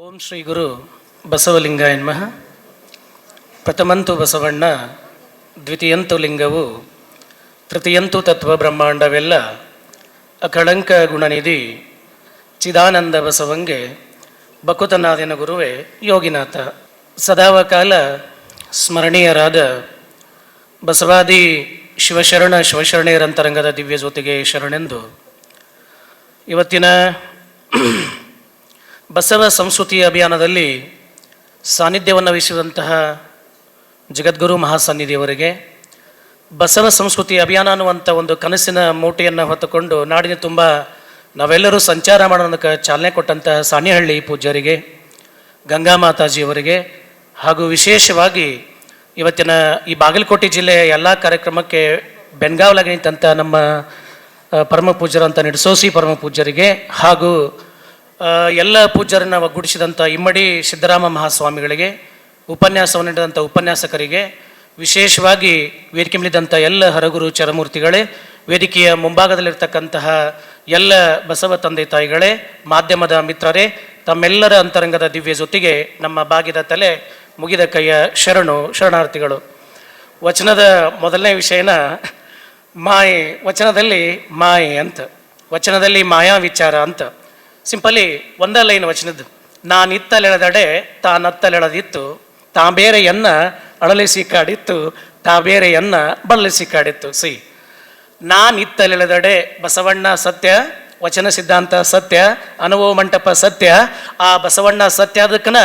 ಓಂ ಶ್ರೀ ಗುರು ಬಸವಲಿಂಗಾಯ ನಮಃ. ಪ್ರಥಮಂತು ಬಸವಣ್ಣ, ದ್ವಿತೀಯಂತು ಲಿಂಗವು, ತೃತೀಯಂತು ತತ್ವ ಬ್ರಹ್ಮಾಂಡವೆಲ್ಲ ಅಕಳಂಕ ಗುಣನಿಧಿ ಚಿದಾನಂದ ಬಸವಂಗೆ ಬಕುತನಾದಿನ ಗುರುವೇ ಯೋಗಿನಾಥ. ಸದಾವ ಕಾಲ ಸ್ಮರಣೀಯರಾದ ಬಸವಾದಿ ಶಿವಶರಣ ಶಿವಶರಣೆಯರಂತರಂಗದ ದಿವ್ಯ ಜ್ಯೋತಿಗೆ ಶರಣೆಂದು ಇವತ್ತಿನ ಬಸವ ಸಂಸ್ಕೃತಿ ಅಭಿಯಾನದಲ್ಲಿ ಸಾನ್ನಿಧ್ಯವನ್ನು ವಹಿಸಿದಂತಹ ಜಗದ್ಗುರು ಮಹಾಸನ್ನಿಧಿಯವರಿಗೆ ಬಸವ ಸಂಸ್ಕೃತಿ ಅಭಿಯಾನ ಅನ್ನುವಂಥ ಒಂದು ಕನಸಿನ ಮೂಟೆಯನ್ನು ಹೊತ್ತುಕೊಂಡು ನಾಡಿನ ತುಂಬ ನಾವೆಲ್ಲರೂ ಸಂಚಾರ ಮಾಡೋದಕ್ಕೆ ಚಾಲನೆ ಕೊಟ್ಟಂತಹ ಸಾಣಿಹಳ್ಳಿ ಪೂಜ್ಯರಿಗೆ, ಗಂಗಾ ಮಾತಾಜಿಯವರಿಗೆ ಹಾಗೂ ವಿಶೇಷವಾಗಿ ಇವತ್ತಿನ ಈ ಬಾಗಲಕೋಟೆ ಜಿಲ್ಲೆಯ ಎಲ್ಲ ಕಾರ್ಯಕ್ರಮಕ್ಕೆ ಬೆನ್ಗಾವಲಾಗಿ ನಿಂತಹ ನಮ್ಮ ಪರಮ ಅಂತ ನಿಡ್ಸೋಸಿ ಪರಮ ಪೂಜ್ಯರಿಗೆ ಹಾಗೂ ಎಲ್ಲ ಪೂಜ್ಯರನ್ನು ಒಗ್ಗೂಡಿಸಿದಂಥ ಇಮ್ಮಡಿ ಸಿದ್ದರಾಮ ಮಹಾಸ್ವಾಮಿಗಳಿಗೆ ಉಪನ್ಯಾಸವನ್ನು ನೀಡಿದಂಥ ಉಪನ್ಯಾಸಕರಿಗೆ, ವಿಶೇಷವಾಗಿ ವೇದಿಕೆ ಮೇಲಿದ್ದಂಥ ಎಲ್ಲ ಹರಗುರು ಚರಮೂರ್ತಿಗಳೇ, ವೇದಿಕೆಯ ಮುಂಭಾಗದಲ್ಲಿರ್ತಕ್ಕಂತಹ ಎಲ್ಲ ಬಸವ ತಂದೆ ತಾಯಿಗಳೇ, ಮಾಧ್ಯಮದ ಮಿತ್ರರೇ, ತಮ್ಮೆಲ್ಲರ ಅಂತರಂಗದ ದಿವ್ಯ ಜೊತೆಗೆ ನಮ್ಮ ಬಾಗಿದ ತಲೆ ಮುಗಿದ ಕೈಯ ಶರಣು ಶರಣಾರ್ಥಿಗಳು. ವಚನದ ಮೊದಲನೇ ವಿಷಯನ, ಮಾಯೆ, ವಚನದಲ್ಲಿ ಮಾಯೆ ಅಂತ. ವಚನದಲ್ಲಿ ಮಾಯಾ ವಿಚಾರ ಅಂತ. ಸಿಂಪಲಿ ಒಂದ ಲೈನ್ ವಚನದ್ದು. ನಾನಿತ್ತಲೆಳೆದಡೆ ತಾನತ್ತಲೆಳೆದಿತ್ತು ತಾ ಬೇರೆಯನ್ನ ಅಳಲಿಸಿ ಕಾಡಿತ್ತು ತಾ ಬೇರೆಯನ್ನ ಬಳಲಿಸಿ ಕಾಡಿತ್ತು ಸಿ. ನಾನಿತ್ತಲೆಳೆದಡೆ ಬಸವಣ್ಣ ಸತ್ಯ, ವಚನ ಸಿದ್ಧಾಂತ ಸತ್ಯ, ಅನುಭವ ಮಂಟಪ ಸತ್ಯ, ಆ ಬಸವಣ್ಣ ಸತ್ಯ ಅದಕ್ಕನ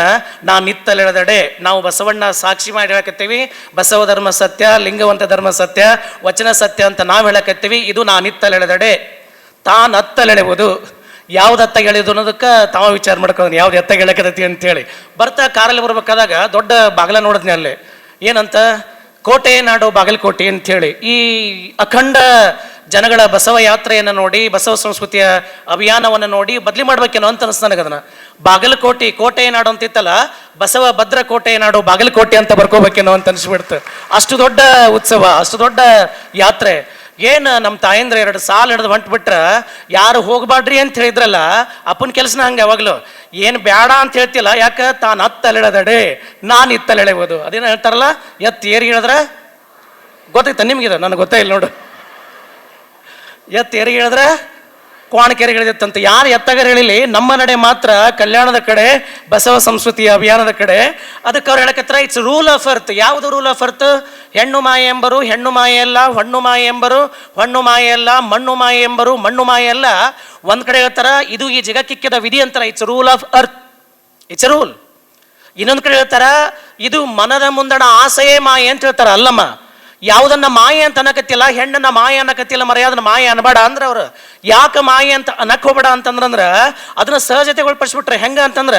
ನಾ ನಿತ್ತಲೆಳೆದಡೆ ನಾವು ಬಸವಣ್ಣ ಸಾಕ್ಷಿ ಮಾಡಿ ಹೇಳಕತ್ತೀವಿ, ಬಸವ ಧರ್ಮ ಸತ್ಯ, ಲಿಂಗವಂತ ಧರ್ಮ ಸತ್ಯ, ವಚನ ಸತ್ಯ ಅಂತ ನಾವು ಹೇಳಕತ್ತೀವಿ, ಇದು ನಾ ನಿತ್ತಲೆಳೆದಡೆ ತಾನು ಹತ್ತಲೆಳೆವುದು ಯಾವ್ದು ಎತ್ತ ಎಳೆದು ಅನ್ನೋದಕ್ಕೆ ತಾವ ವಿಚಾರ ಮಾಡ್ಕೊಂಡು ಯಾವ್ದು ಎತ್ತ ಅಂತ ಅಂತೇಳಿ. ಬರ್ತಾ ಕಾರಲ್ಲಿ ಬರ್ಬೇಕಾದಾಗ ದೊಡ್ಡ ಬಾಗಲ ನೋಡಿದ್ನಿ ಅಲ್ಲಿ. ಏನಂತ? ಕೋಟೆ ನಾಡು ಬಾಗಲಕೋಟೆ ಅಂಥೇಳಿ ಈ ಅಖಂಡ ಜನಗಳ ಬಸವ ಯಾತ್ರೆಯನ್ನು ನೋಡಿ, ಬಸವ ಸಂಸ್ಕೃತಿಯ ಅಭಿಯಾನವನ್ನು ನೋಡಿ ಬದಲಿ ಮಾಡ್ಬೇಕೇನೋ ಅಂತ ಅನಿಸ್ತು ಅದನ್ನ ಬಾಗಲಕೋಟೆ, ಕೋಟೆ ನಾಡು ಅಂತಿತ್ತಲ್ಲ, ಬಸವ ಭದ್ರ ಕೋಟೆ ನಾಡು ಬಾಗಲಕೋಟೆ ಅಂತ ಬರ್ಕೋಬೇಕೇನೋ ಅಂತ ಅನಿಸ್ಬಿಡ್ತು. ಅಷ್ಟು ದೊಡ್ಡ ಉತ್ಸವ, ಅಷ್ಟು ದೊಡ್ಡ ಯಾತ್ರೆ. ಏನು ನಮ್ಮ ತಾಯಂದ್ರೆ ಎರಡು ಸಾಲ ಹಿಡಿದು ಹೊಂಟು ಬಿಟ್ರ, ಯಾರು ಹೋಗಬಾಡ್ರಿ ಅಂತ ಹೇಳಿದ್ರಲ್ಲ, ಅಪ್ಪನ ಕೆಲಸನ ಹಂಗೆ ಯಾವಾಗಲೂ, ಏನು ಬೇಡ ಅಂತ ಹೇಳ್ತಿಲ್ಲ, ಯಾಕೆ? ತಾನು ಹತ್ತಲೆಳೆದಡೆ ನಾನು ಇತ್ತಲೆಳೆಬೋದು ಅದೇನು ಹೇಳ್ತಾರಲ್ಲ, ಎತ್ತು ಏರಿ ಹೇಳಿದ್ರೆ? ಗೊತ್ತಾಯ್ತಾ ನಿಮಗಿದೆ? ನನಗೆ ಗೊತ್ತೇ ಇಲ್ಲ ನೋಡು. ಎತ್ತು ಏರಿ ಹೇಳಿದ್ರೆ? ಕ್ವಾಣಕೆರೆ ಹೇಳಿದಂತ ಯಾರು ಎತ್ತಗರ ಹೇಳಿಲಿ ನಮ್ಮ ನಡೆ ಮಾತ್ರ ಕಲ್ಯಾಣದ ಕಡೆ, ಬಸವ ಸಂಸ್ಕೃತಿ ಅಭಿಯಾನದ ಕಡೆ. ಅದಕ್ಕೆ ಅವ್ರು ಹೇಳಕತ್ರ ಇಟ್ಸ್ ರೂಲ್ ಆಫ್ ಅರ್ತ್ ಯಾವುದು ರೂಲ್ ಆಫ್ ಅರ್ತ್ ಹೆಣ್ಣು ಮಾಯೆ ಎಂಬರು, ಹೆಣ್ಣು ಮಾಯೆ ಅಲ್ಲ, ಹೊಣ್ಣು ಮಾಯೆ ಎಂಬರು, ಹೊಣ್ಣು ಮಾಯೆ ಅಲ್ಲ, ಮಣ್ಣು ಮಾಯೆ ಎಂಬರು, ಮಣ್ಣು ಮಾಯೆ ಅಲ್ಲ. ಒಂದ್ ಕಡೆ ಹೇಳ್ತಾರ, ಇದು ಈ ಜಗಕ್ಕಿಕ್ಕಿದ ವಿಧಿ ಅಂತಾರ it's rule of earth it's rule ಇನ್ನೊಂದು ಕಡೆ ಹೇಳ್ತಾರ, ಇದು ಮನದ ಮುಂದಣ ಆಸೆಯೇ ಮಾಯೆ ಅಂತ ಹೇಳ್ತಾರ, ಅಲ್ಲಮ್ಮ. ಯಾವುದನ್ನ ಮಾಯ ಅಂತ ಅನ್ನಕತ್ತಿಲ್ಲ, ಹೆಣ್ಣನ್ನ ಮಾಯ ಅನ್ನಕತ್ತಿಲ್ಲ ಮರ ಅದನ್ನ ಮಾಯೆ ಅನ್ಬೇಡ ಅಂದ್ರೆ ಅವ್ರು ಯಾಕೆ ಮಾಯ ಅಂತ ಅನ್ನಕ್ ಹೋಗ್ಬೇಡ ಅಂತಂದ್ರಂದ್ರ ಅದನ್ನ ಸಹಜತೆ ಒಳಪಡಿಸ್ಬಿಟ್ರೆ ಹೆಂಗ ಅಂತಂದ್ರ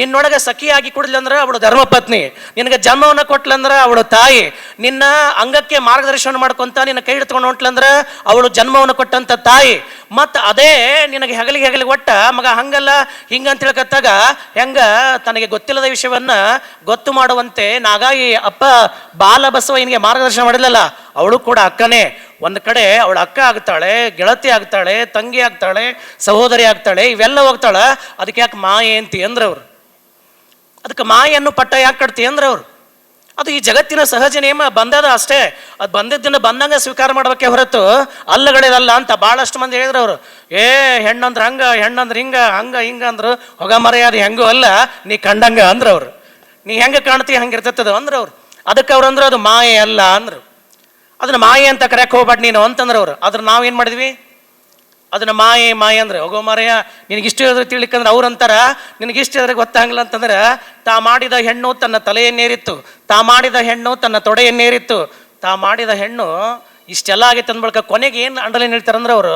ನಿನ್ನೊಳಗೆ ಸಖಿಯಾಗಿ ಅಂದ್ರೆ ಅವಳು ಧರ್ಮಪತ್ನಿ, ನಿನಗೆ ಜನ್ಮವನ್ನ ಕೊಟ್ಲಂದ್ರ ಅವಳು ತಾಯಿ, ನಿನ್ನ ಅಂಗಕ್ಕೆ ಮಾರ್ಗದರ್ಶನ ಮಾಡ್ಕೊಂತ ನಿನ್ನ ಕೈ ಹಿಡ್ಕೊಂಡು ಹೊಂಟ್ಲಂದ್ರ ಅವಳು ಜನ್ಮವನ್ನು ಕೊಟ್ಟಂತ ತಾಯಿ ಮತ್ತ ಅದೇ ನಿನಗೆ ಹೆಗಲಿಗೆ ಹೆಗಲಿಗೆ ಒಟ್ಟ ಮಗ ಹಂಗಲ್ಲ, ಹಿಂಗ ಅಂತ ಹೇಳ್ಕತ್ತಾಗ, ಹೆಂಗ ತನಗೆ ಗೊತ್ತಿಲ್ಲದ ವಿಷಯವನ್ನ ಗೊತ್ತು ಮಾಡುವಂತೆ ನಾಗಾಗಿ ಅಪ್ಪ ಬಾಲ ಇನ್ಗೆ ಮಾರ್ಗದರ್ಶನ ಮಾಡಿಲ್ಲಲ್ಲ ಅವಳು ಕೂಡ ಅಕ್ಕನೇ. ಒಂದು ಕಡೆ ಅವಳ ಅಕ್ಕ ಆಗ್ತಾಳೆ, ಗೆಳತಿ ಆಗ್ತಾಳೆ, ತಂಗಿ ಆಗ್ತಾಳೆ, ಸಹೋದರಿ ಆಗ್ತಾಳೆ, ಇವೆಲ್ಲ ಹೋಗ್ತಾಳೆ. ಅದಕ್ಕೆ ಯಾಕೆ ಮಾಯೆ ಅಂತಿ ಅಂದ್ರೆ ಅವ್ರು ಅದಕ್ಕೆ ಮಾಯನ್ನು ಪಟ್ಟ ಯಾಕೆ ಕಟ್ತಿ ಅಂದ್ರೆ ಅವ್ರು ಅದು ಈ ಜಗತ್ತಿನ ಸಹಜ ನಿಯಮ ಬಂದದ ಅಷ್ಟೇ. ಅದು ಬಂದಿದ್ದನ್ನು ಬಂದಂಗೆ ಸ್ವೀಕಾರ ಮಾಡಬೇಕೆ ಹೊರತು ಅಲ್ಲಗಳಿದಲ್ಲ ಅಂತ ಭಾಳಷ್ಟು ಮಂದಿ ಹೇಳಿದ್ರು ಅವರು. ಏ, ಹೆಣ್ಣಂದ್ರೆ ಹಂಗ, ಹೆಣ್ಣಂದ್ರೆ ಹಿಂಗ, ಹಂಗ, ಹಿಂಗ ಅಂದ್ರು. ಹೊಗ ಮರೆಯಾದ ಹೆಂಗೂ ಅಲ್ಲ, ನೀ ಕಂಡಂಗ ಅಂದ್ರೆ ಅವರು. ನೀ ಹೆಂಗೆ ಕಾಣ್ತಿ ಹಂಗೆ ಇರ್ತದ ಅಂದ್ರೆ ಅವ್ರು. ಅದಕ್ಕೆ ಅವ್ರು ಅಂದ್ರೆ, ಅದು ಮಾಯೆ ಅಲ್ಲ ಅಂದ್ರು. ಅದನ್ನ ಮಾಯೆ ಅಂತ ಕರೆಯಕ್ಕೆ ಹೋಗ್ಬೇಡ ನೀನು ಅಂತಂದ್ರೆ ಅವ್ರು. ಅದ್ರ ನಾವೇನು ಮಾಡಿದ್ವಿ? ಅದನ್ನ ಮಾಯೆ ಮಾಯೆ ಅಂದ್ರೆ, ಹೋಗೋ ಮಾರಯ್ಯ, ನಿನಗಿಷ್ಟು ಹೇಳಿದ್ರೆ ತಿಳಿಕಂದ್ರೆ ಅವ್ರು ಅಂತಾರ ನಿನಗಿಷ್ಟು ಹೇಳಿದ್ರೆ ಗೊತ್ತಾಗಲ್ಲ ಅಂತಂದ್ರೆ, ತಾ ಮಾಡಿದ ಹೆಣ್ಣು ತನ್ನ ತಲೆಯನ್ನೇರಿತ್ತು ತಾ ಮಾಡಿದ ಹೆಣ್ಣು ತನ್ನ ತೊಡೆಯನ್ನೇರಿತ್ತು ತಾ ಮಾಡಿದ ಹೆಣ್ಣು ಇಷ್ಟೆಲ್ಲ ಆಗೈತೆ ಅಂದ್ಬಳಕ ಕೊನೆಗೆ ಏನು ಅಂಡಲೇನು ಹೇಳ್ತಾರಂದ್ರೆ ಅವರು,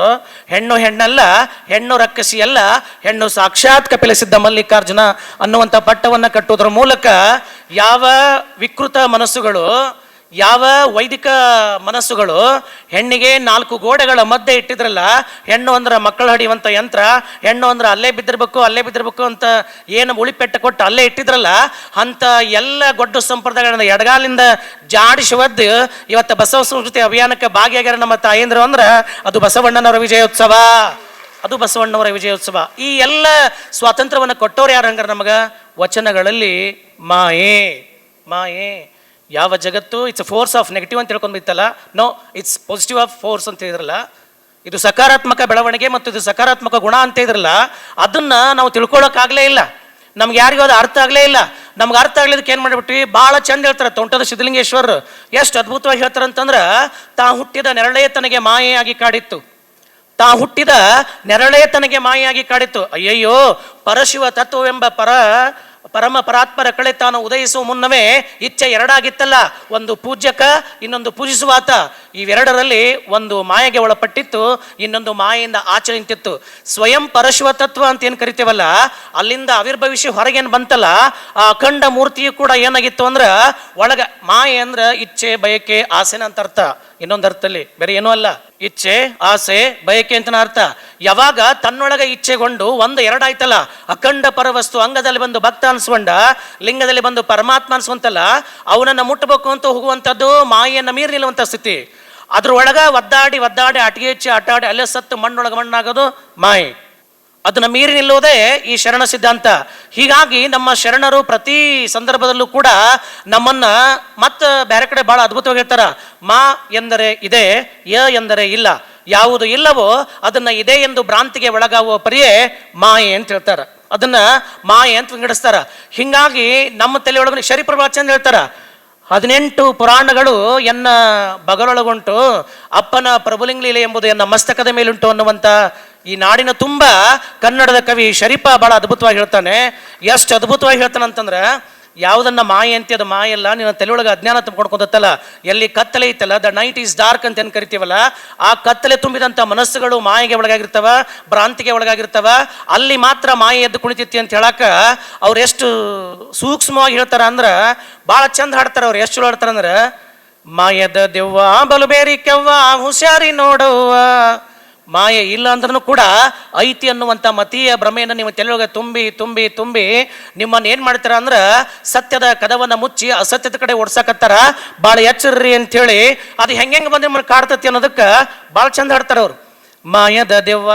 ಹೆಣ್ಣು ಹೆಣ್ಣಲ್ಲ, ಹೆಣ್ಣು ರಕ್ಕಸಿ ಅಲ್ಲ ಹೆಣ್ಣು ಸಾಕ್ಷಾತ್ ಕಪಿಲಿಸಿದ್ದ ಮಲ್ಲಿಕಾರ್ಜುನ ಅನ್ನುವಂಥ ಪಟ್ಟವನ್ನು ಕಟ್ಟುವುದರ ಮೂಲಕ ಯಾವ ವಿಕೃತ ಮನಸ್ಸುಗಳು ಯಾವ ವೈದಿಕ ಮನಸ್ಸುಗಳು ಹೆಣ್ಣಿಗೆ ನಾಲ್ಕು ಗೋಡೆಗಳ ಮಧ್ಯೆ ಇಟ್ಟಿದ್ರಲ್ಲ, ಹೆಣ್ಣು ಅಂದ್ರೆ ಮಕ್ಕಳು ಹಡಿಯುವಂಥ ಯಂತ್ರ, ಹೆಣ್ಣು ಅಂದ್ರೆ ಅಲ್ಲೇ ಬಿದ್ದಿರ್ಬೇಕು ಅಲ್ಲೇ ಬಿದ್ದಿರ್ಬೇಕು ಅಂತ ಏನು ಉಳಿಪೆಟ್ಟು ಕೊಟ್ಟು ಅಲ್ಲೇ ಇಟ್ಟಿದ್ರಲ್ಲ, ಅಂತ ಎಲ್ಲ ಗೊಡ್ಡು ಸಂಪ್ರದಾಯಗಳನ್ನ ಎಡಗಾಲಿಂದ ಜಾಡಿಸಿ ಒದ್ದು ಇವತ್ತು ಬಸವ ಸಂಸ್ಕೃತಿ ಅಭಿಯಾನಕ್ಕೆ ಭಾಗಿಯಾಗ್ಯಾರ ನಮ್ಮ ತಾಯಂದ್ರು ಅಂದ್ರೆ ಅದು ಬಸವಣ್ಣನವರ ವಿಜಯೋತ್ಸವ. ಅದು ಬಸವಣ್ಣವರ ವಿಜಯೋತ್ಸವ. ಈ ಎಲ್ಲ ಸ್ವಾತಂತ್ರ್ಯವನ್ನು ಕೊಟ್ಟವ್ರು ಯಾರು ಹಂಗಾರೆ ನಮಗೆ? ವಚನಗಳಲ್ಲಿ ಮಾಯೇ, ಮಾಯೆ. ಯಾವ ಜಗತ್ತು ಇಟ್ಸ್ ಫೋರ್ಸ್ ಆಫ್ ನೆಗೆಟಿವ್ ಅಂತ ತಿಳ್ಕೊಂಡ್ಬಿತ್ತಲ್ಲ no it's positive of force ಅಂತ ಹೇಳಿದ್ರಲ್ಲ, ಇದು ಸಕಾರಾತ್ಮಕ ಬೆಳವಣಿಗೆ ಮತ್ತು ಇದು ಸಕಾರಾತ್ಮಕ ಗುಣ ಅಂತ ಇದ್ರಲ್ಲ ಅದನ್ನ ನಾವು ತಿಳ್ಕೊಳ್ಳೋಕ್ಕಾಗಲೇ ಇಲ್ಲ. ನಮ್ಗೆ ಯಾರಿಗೂ ಅದು ಅರ್ಥ ಆಗಲೇ ಇಲ್ಲ. ನಮ್ಗೆ ಅರ್ಥ ಆಗ್ಲಿದ್ದಕ್ಕೆ ಏನು ಮಾಡಿಬಿಟ್ವಿ? ಭಾಳ ಚಂದ ಹೇಳ್ತಾರೆ ತೋಂಟದ ಸಿದ್ಧಲಿಂಗೇಶ್ವರ್ ಎಷ್ಟು ಅದ್ಭುತವಾಗಿ ಹೇಳ್ತಾರೆ ಅಂತಂದ್ರೆ, ತಾ ಹುಟ್ಟಿದ ನೆರಳೇ ತನಗೆ ಮಾಯೆಯಾಗಿ ಕಾಡಿತ್ತು. ತಾ ಹುಟ್ಟಿದ ನೆರಳೇ ತನಗೆ ಮಾಯೆಯಾಗಿ ಕಾಡಿತ್ತು. ಅಯ್ಯಯ್ಯೋ, ಪರಶಿವ ತತ್ವವೆಂಬ ಪರ ಪರಮ ಪರಾತ್ಪರ ಕಳೆ ತಾನು ಉದಯಿಸುವ ಮುನ್ನವೇ ಇಚ್ಛೆ ಎರಡಾಗಿತ್ತಲ್ಲ. ಒಂದು ಪೂಜ್ಯಕ, ಇನ್ನೊಂದು ಪೂಜಿಸುವಾತ. ಇವೆರಡರಲ್ಲಿ ಒಂದು ಮಾಯೆಗೆ ಒಳಪಟ್ಟಿತ್ತು, ಇನ್ನೊಂದು ಮಾಯೆಯಿಂದ ಆಚೆ ನಿಂತಿತ್ತು. ಸ್ವಯಂ ಪರಶಿವ ತತ್ವ ಅಂತ ಏನು ಕರಿತೇವಲ್ಲ, ಅಲ್ಲಿಂದ ಆವಿರ್ಭವಿಸಿ ಹೊರಗೇನು ಬಂತಲ್ಲ, ಆ ಅಖಂಡ ಮೂರ್ತಿಯು ಕೂಡ ಏನಾಗಿತ್ತು ಅಂದ್ರೆ, ಒಳಗ ಮಾಯೆ ಅಂದ್ರೆ ಇಚ್ಛೆ, ಬಯಕೆ ಆಸೆನ ಅಂತ ಅರ್ಥ. ಇನ್ನೊಂದು ಅರ್ಥದಲ್ಲಿ ಬೇರೆ ಏನೂ ಅಲ್ಲ. ಇಚ್ಛೆ, ಆಸೆ, ಬಯಕೆ ಅಂತ ಅರ್ಥ. ಯಾವಾಗ ತನ್ನೊಳಗೆ ಇಚ್ಛೆಗೊಂಡು ಒಂದು ಎರಡಾಯ್ತಲ್ಲ ಅಖಂಡ ಪರವಸ್ತು ಅಂಗದಲ್ಲಿ ಬಂದು ಭಕ್ತ ಅನ್ಸ್ಕೊಂಡ, ಲಿಂಗದಲ್ಲಿ ಬಂದು ಪರಮಾತ್ಮ ಅನ್ಸ್ಕೊಂತಲ್ಲ, ಅವನನ್ನ ಮುಟ್ಟಬೇಕು ಅಂತ ಹೋಗುವಂಥದ್ದು ಮಾಯೆಯನ್ನು ಮೀರಿ ನಿಲ್ಲುವಂಥ ಸ್ಥಿತಿ. ಅದ್ರೊಳಗ ಒದ್ದಾಡಿ ಒದ್ದಾಡಿ ಅಟಿಗೆ ಹೆಚ್ಚಿ ಆಟಾಡಿ ಅಲ್ಲೇ ಸತ್ತು ಮಣ್ಣೊಳಗೆ ಮಣ್ಣಾಗೋದು ಮಾಯೆ. ಅದನ್ನ ಮೀರಿ ನಿಲ್ಲುವುದೇ ಈ ಶರಣ ಸಿದ್ಧಾಂತ. ಹೀಗಾಗಿ ನಮ್ಮ ಶರಣರು ಪ್ರತಿ ಸಂದರ್ಭದಲ್ಲೂ ಕೂಡ ನಮ್ಮನ್ನ ಮತ್ತೆ ಬೇರೆ ಕಡೆ ಬಹಳ ಅದ್ಭುತವಾಗಿ ಹೇಳ್ತಾರ. ಮಾ ಎಂದರೆ ಇದೆ, ಯ ಎಂದರೆ ಇಲ್ಲ. ಯಾವುದು ಇಲ್ಲವೋ ಅದನ್ನ ಇದೆ ಎಂದು ಭ್ರಾಂತಿಗೆ ಒಳಗಾಗುವ ಪರಿಯೇ ಮಾಯೆ ಅಂತ ಹೇಳ್ತಾರ. ಅದನ್ನ ಮಾಯೆ ಅಂತ ವಿಂಗಡಿಸ್ತಾರೆ. ಹೀಗಾಗಿ ನಮ್ಮ ತಲೆಯೊಳಗೆ ಶರೀಪ್ರಭಾಚಂದ್ ಹೇಳ್ತಾರ, ಹದಿನೆಂಟು ಪುರಾಣಗಳು ಎನ್ನ ಬಗಲೊಳಗುಂಟು ಅಪ್ಪನ ಪ್ರಭುಲಿಂಗ್ಲೀಲೆ ಎಂಬುದು ಎನ್ನ ಮಸ್ತಕದ ಮೇಲುಂಟು ಅನ್ನುವಂಥ ಈ ನಾಡಿನ ತುಂಬ ಕನ್ನಡದ ಕವಿ ಶರೀಫ ಬಹಳ ಅದ್ಭುತವಾಗಿ ಹೇಳ್ತಾನೆ. ಎಷ್ಟು ಅದ್ಭುತವಾಗಿ ಹೇಳ್ತಾನೆ ಅಂತಂದ್ರೆ ಯಾವುದನ್ನ ಮಾಯ ಅಂತೆ ಅದು ಮಾಯ ಅಲ್ಲ, ನಿನ್ನ ತಲೆಯೊಳಗೆ ಅಜ್ಞಾನ ತುಂಬಿಕೊಂಡ್ಕೊಂಡತ್ತಲ್ಲ ಎಲ್ಲಿ ಕತ್ತಲೆ ಐತಲ್ಲ ದ ನೈಟ್ ಈಸ್ ಡಾರ್ಕ್ ಅಂತ ಏನು ಕರಿತೀವಲ್ಲ, ಆ ಕತ್ತಲೆ ತುಂಬಿದಂಥ ಮನಸ್ಸುಗಳು ಮಾಯೆಗೆ ಒಳಗಾಗಿರ್ತವ, ಭ್ರಾಂತಿಗೆ ಒಳಗಾಗಿರ್ತವ, ಅಲ್ಲಿ ಮಾತ್ರ ಮಾಯೆ ಎದ್ದು ಕುಣಿತೈತಿ ಅಂತ ಹೇಳಕ ಅವ್ರು ಎಷ್ಟು ಸೂಕ್ಷ್ಮವಾಗಿ ಹೇಳ್ತಾರ ಅಂದ್ರೆ ಭಾಳ ಚಂದ ಹಾಡ್ತಾರೆ ಅವ್ರು, ಎಷ್ಟು ಚಲೋ ಹಾಡ್ತಾರ ಅಂದ್ರೆ, ಮಾಯದ ದೆವ್ವ, ಬಲುಬೇರಿ ಕೆವ್ವ, ಹುಷಾರಿ ನೋಡವ್ವ ಮಾಯೆ ಇಲ್ಲ ಅಂದ್ರೂ ಕೂಡ ಐತಿ ಅನ್ನುವಂಥ ಮತೀಯ ಭ್ರಮೆಯನ್ನು ನಿಮ್ಮ ತಲೆಯೊಳಗೆ ತುಂಬಿ ತುಂಬಿ ತುಂಬಿ ನಿಮ್ಮನ್ನು ಏನು ಮಾಡ್ತೀರ ಅಂದ್ರೆ ಸತ್ಯದ ಕದವನ್ನು ಮುಚ್ಚಿ ಅಸತ್ಯದ ಕಡೆ ಓಡ್ಸಕತ್ತಾರ. ಭಾಳ ಎಚ್ಚರ್ರಿ ಅಂಥೇಳಿ ಅದು ಹೆಂಗೆ ಬಂದು ನಿಮ್ಮನ್ನು ಕಾಡ್ತತಿ ಅನ್ನೋದಕ್ಕೆ ಭಾಳ ಚಂದ ಹಾಡ್ತಾರೆ ಅವರು. ಮಾಯದ ದೆವ್ವ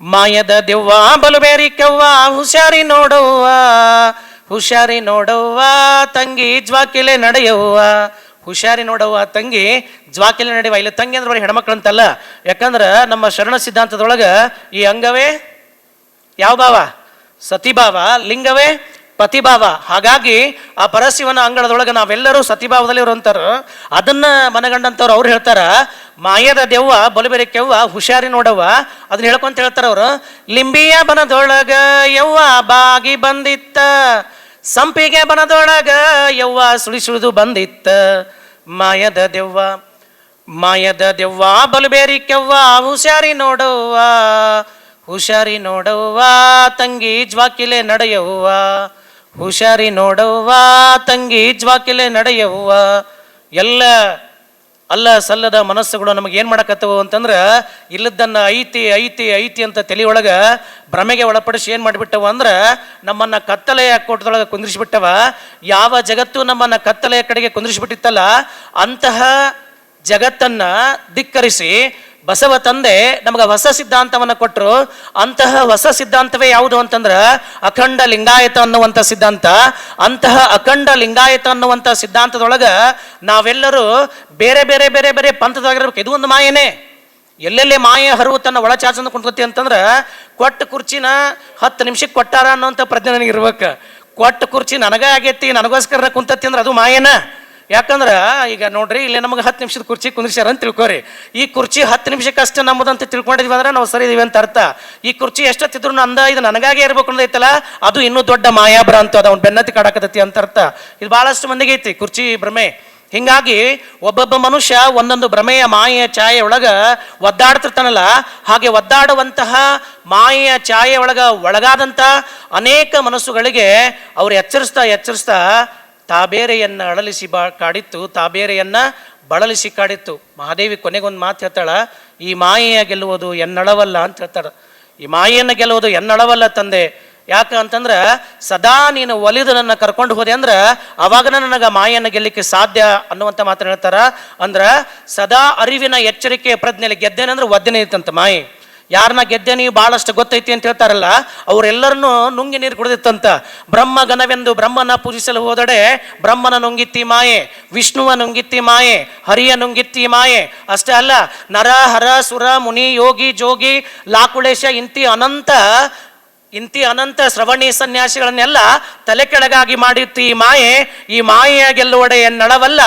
ಮಾಯದ ದೆವ್ವ, ಬಲುಬೇರಿ ಕೆವ್ವ, ಹುಷಾರಿ ನೋಡವ್ವ ಹುಷಾರಿ ನೋಡವ್ವ, ತಂಗಿ ಜ್ವಾಕಿಲೆ ನಡೆಯವ್ವ. ಹುಷಾರಿ ನೋಡವ್ವ ತಂಗಿ, ಜ್ವಾಕಿಲೆ ನಡೆಯುವ ಇಲ್ಲ ತಂಗಿ ಅಂದ್ರೆ ಬರೀ ಹೆಣ್ಮಕ್ಳು ಅಂತಲ್ಲ ಯಾಕಂದ್ರೆ ನಮ್ಮ ಶರಣ ಸಿದ್ಧಾಂತದೊಳಗೆ ಈ ಅಂಗವೇ ಯಾವ ಭಾವ? ಸತಿಭಾವ. ಲಿಂಗವೇ ಪತಿಭಾವ. ಹಾಗಾಗಿ ಆ ಪರಶಿವನ ಅಂಗಳದೊಳಗೆ ನಾವೆಲ್ಲರೂ ಸತಿಭಾವದಲ್ಲಿ ಇರುವಂತಾರು. ಅದನ್ನ ಮನಗಂಡಂಥವ್ರು ಅವ್ರು ಹೇಳ್ತಾರೆ, ಮಾಯದ ದೆವ್ವ, ಬಲುಬೇರೆ ಕೆವ್ವ, ಹುಷಾರಿ ನೋಡವ್ವ. ಅದನ್ನ ಹೇಳ್ಕೊಂತ ಹೇಳ್ತಾರೆ ಅವರು, ಲಿಂಬಿಯ ಬನದೊಳಗ ಯವ್ವ ಬಾಗಿ ಬಂದಿತ್ತ. ಸಂಪಿಗೆ ಬನದೊಳಗ ಯವ್ವ ಸುಳಿ ಸುಳಿದು ಬಂದಿತ್ತ. ಮಾಯದ ದೆವ್ವ ಮಾಯದ ದೆವ್ವ, ಬಲಬೇರಿ ಕೆವ್ವ, ಹುಷಾರಿ ನೋಡವ್ವ ಹುಷಾರಿ ನೋಡವ್ವ, ತಂಗಿ ಜ್ವಾಕಿಲೆ ನಡೆಯವ್ವ, ಹುಷಾರಿ ನೋಡವ್ವ, ತಂಗಿ ಜ್ವಾಕಿಲೆ ನಡೆಯವ್ವ, ಎಲ್ಲ ಅಲ್ಲ ಸಲ್ಲದ ಮನಸ್ಸುಗಳು ನಮಗೆ ಏನು ಮಾಡಕತ್ತವು ಅಂತಂದ್ರೆ ಇಲ್ಲದನ್ನು ಐತಿ ಐತಿ ಐತಿ ಅಂತ ತಲೆಯೊಳಗೆ ಭ್ರಮೆಗೆ ಒಳಪಡಿಸಿ ಏನು ಮಾಡಿಬಿಟ್ಟವು ಅಂದ್ರೆ, ನಮ್ಮನ್ನು ಕತ್ತಲೆಯ ಕೋಟದೊಳಗೆ ಕುಂದಿರಿಸಿಬಿಟ್ಟವ. ಯಾವ ಜಗತ್ತು ನಮ್ಮನ್ನು ಕತ್ತಲೆಯ ಕಡೆಗೆ ಕುಂದಿರಿಸಿಬಿಟ್ಟಿತ್ತಲ್ಲ, ಅಂತಹ ಜಗತ್ತನ್ನು ಧಿಕ್ಕರಿಸಿ ಬಸವ ತಂದೆ ನಮಗೆ ಹೊಸ ಸಿದ್ಧಾಂತವನ್ನು ಕೊಟ್ಟರು ಅಂತಹ ಹೊಸ ಸಿದ್ಧಾಂತವೇ ಯಾವುದು ಅಂತಂದ್ರೆ ಅಖಂಡ ಲಿಂಗಾಯತ ಅನ್ನುವಂಥ ಸಿದ್ಧಾಂತ. ಅಂತಹ ಅಖಂಡ ಲಿಂಗಾಯತ ಅನ್ನುವಂಥ ಸಿದ್ಧಾಂತದೊಳಗೆ ನಾವೆಲ್ಲರೂ ಬೇರೆ ಬೇರೆ ಬೇರೆ ಬೇರೆ ಪಂಥದಾಗಿರ್ಬೇಕು ಇದು ಒಂದು ಮಾಯೇನೆ. ಎಲ್ಲೆಲ್ಲಿ ಮಾಯ ಹರವು ತನ್ನ ಒಳಚಾಚಂದ ಕುಂತ್ಕೊತಿ ಅಂತಂದ್ರೆ ಕೊಟ್ಟ ಕುರ್ಚಿನ ಹತ್ತು ನಿಮಿಷಕ್ಕೆ ಕೊಟ್ಟಾರ ಅನ್ನೋಂಥ ಪ್ರಜ್ಞೆ ನನಗಿರ್ಬೇಕು. ಕೊಟ್ಟ ಕುರ್ಚಿ ನನಗೇ ಆಗೈತಿ, ನನಗೋಸ್ಕರ ಕುಂತತಿ ಅಂದ್ರೆ ಅದು ಮಾಯನ? ಯಾಕಂದ್ರೆ ಈಗ ನೋಡ್ರಿ, ಇಲ್ಲಿ ನಮಗೆ ಹತ್ತು ನಿಮಿಷದ ಕುರ್ಚಿ ಕುಂದ್ರಿಸ್ಯಾರ ಅಂತ ತಿಳ್ಕೊರಿ. ಈ ಕುರ್ಚಿ ಹತ್ತು ನಿಮಿಷಕ್ಕೆ ಅಷ್ಟೇ ನಮ್ಮದಂತ ತಿಳ್ಕೊಂಡಿದ್ವಿ ಅಂದ್ರೆ ನಾವು ಸರಿ ಇದೀವಿ ಅಂತ ಅರ್ಥ. ಈ ಕುರ್ಚಿ ಎಷ್ಟೊತ್ತಿದ್ರು ಅಂದ ಇದು ನನಗಾಗೆ ಇರ್ಬೇಕು ಅನ್ನೋದೈತಲ್ಲ, ಅದು ಇನ್ನೂ ದೊಡ್ಡ ಮಾಯಾಭ್ರ ಅಂತ ಅದ ಅವ್ನು ಬೆನ್ನತ್ತಿ ಕಾಡಕತ್ತತಿ ಅಂತ ಅರ್ಥ. ಇದು ಭಾಳಷ್ಟು ಮಂದಿಗೆ ಐತಿ ಕುರ್ಚಿ ಭ್ರಮೆ. ಹಿಂಗಾಗಿ ಒಬ್ಬೊಬ್ಬ ಮನುಷ್ಯ ಒಂದೊಂದು ಭ್ರಮೆಯ ಮಾಯೆಯ ಛಾಯೆ ಒಳಗೆ ಒದ್ದಾಡ್ತಿರ್ತಾನಲ್ಲ, ಹಾಗೆ ಒದ್ದಾಡುವಂತಹ ಮಾಯೆಯ ಛಾಯೆ ಒಳಗೆ ಒಳಗಾದಂಥ ಅನೇಕ ಮನಸ್ಸುಗಳಿಗೆ ಅವ್ರು ಎಚ್ಚರಿಸ್ತಾ ಎಚ್ಚರಿಸ್ತಾ ತಾಬೇರೆಯನ್ನ ಅಳಲಿಸಿ ಬಾ ಕಾಡಿತ್ತು, ತಾಬೇರೆಯನ್ನು ಬಳಲಿಸಿ ಕಾಡಿತ್ತು. ಮಹಾದೇವಿ ಕೊನೆಗೊಂದು ಮಾತು ಹೇಳ್ತಾಳೆ, ಈ ಮಾಯೆಯ ಗೆಲ್ಲುವುದು ಎನ್ನಳವಲ್ಲ ಅಂತ ಹೇಳ್ತಾಳೆ. ಈ ಮಾಯೆಯನ್ನು ಗೆಲ್ಲುವುದು ಎನ್ನಳವಲ್ಲ ತಂದೆ. ಯಾಕ ಅಂತಂದ್ರೆ, ಸದಾ ನೀನು ಒಲಿದು ನನ್ನ ಕರ್ಕೊಂಡು ಹೋದೆ. ಅಂದ್ರೆ, ಅವಾಗ ನನಗೆ ಮಾಯನ್ನು ಗೆಲ್ಲಿಕ್ಕೆ ಸಾಧ್ಯ ಅನ್ನುವಂಥ ಮಾತ್ರ ಹೇಳ್ತಾರ. ಅಂದ್ರೆ, ಸದಾ ಅರಿವಿನ ಎಚ್ಚರಿಕೆಯ ಪ್ರಜ್ಞೆಯಲ್ಲಿ ಗೆದ್ದೇನೆ ಅಂದ್ರೆ ಒದ್ದೆನೆ ಇತ್ತಂತ ಮಾಯೆ. ಯಾರನ್ನ ಗೆದ್ದೆ ನೀವು ಭಾಳಷ್ಟು ಗೊತ್ತೈತಿ ಅಂತ ಹೇಳ್ತಾರಲ್ಲ, ಅವರೆಲ್ಲರನ್ನು ನುಂಗಿ ನೀರು ಕುಡಿದಿತ್ತಂತ. ಬ್ರಹ್ಮ ಗಣವೆಂದು ಬ್ರಹ್ಮನ ಪೂಜಿಸಲು ಹೋದಡೆ, ಬ್ರಹ್ಮನ ನುಂಗಿತ್ತಿ ಮಾಯೆ, ವಿಷ್ಣುವ ನುಂಗಿತ್ತಿ ಮಾಯೆ, ಹರಿಯ ನುಂಗಿತ್ತಿ ಮಾಯೆ. ಅಷ್ಟೇ ಅಲ್ಲ, ನರ, ಹರ, ಸುರ, ಮುನಿ, ಯೋಗಿ, ಜೋಗಿ, ಲಾಕುಳೇಶ, ಇಂತಿ ಅನಂತ ಇಂತಿ ಅನಂತ ಶ್ರವಣಿ ಸನ್ಯಾಸಿಗಳನ್ನೆಲ್ಲ ತಲೆ ಕೆಳಗಾಗಿ ಮಾಡಿತ್ತು ಈ ಮಾಯೆ. ಈ ಮಾಯೆಯ ಗೆಲ್ಲುವಡೆ ಎನ್ನಳವಲ್ಲ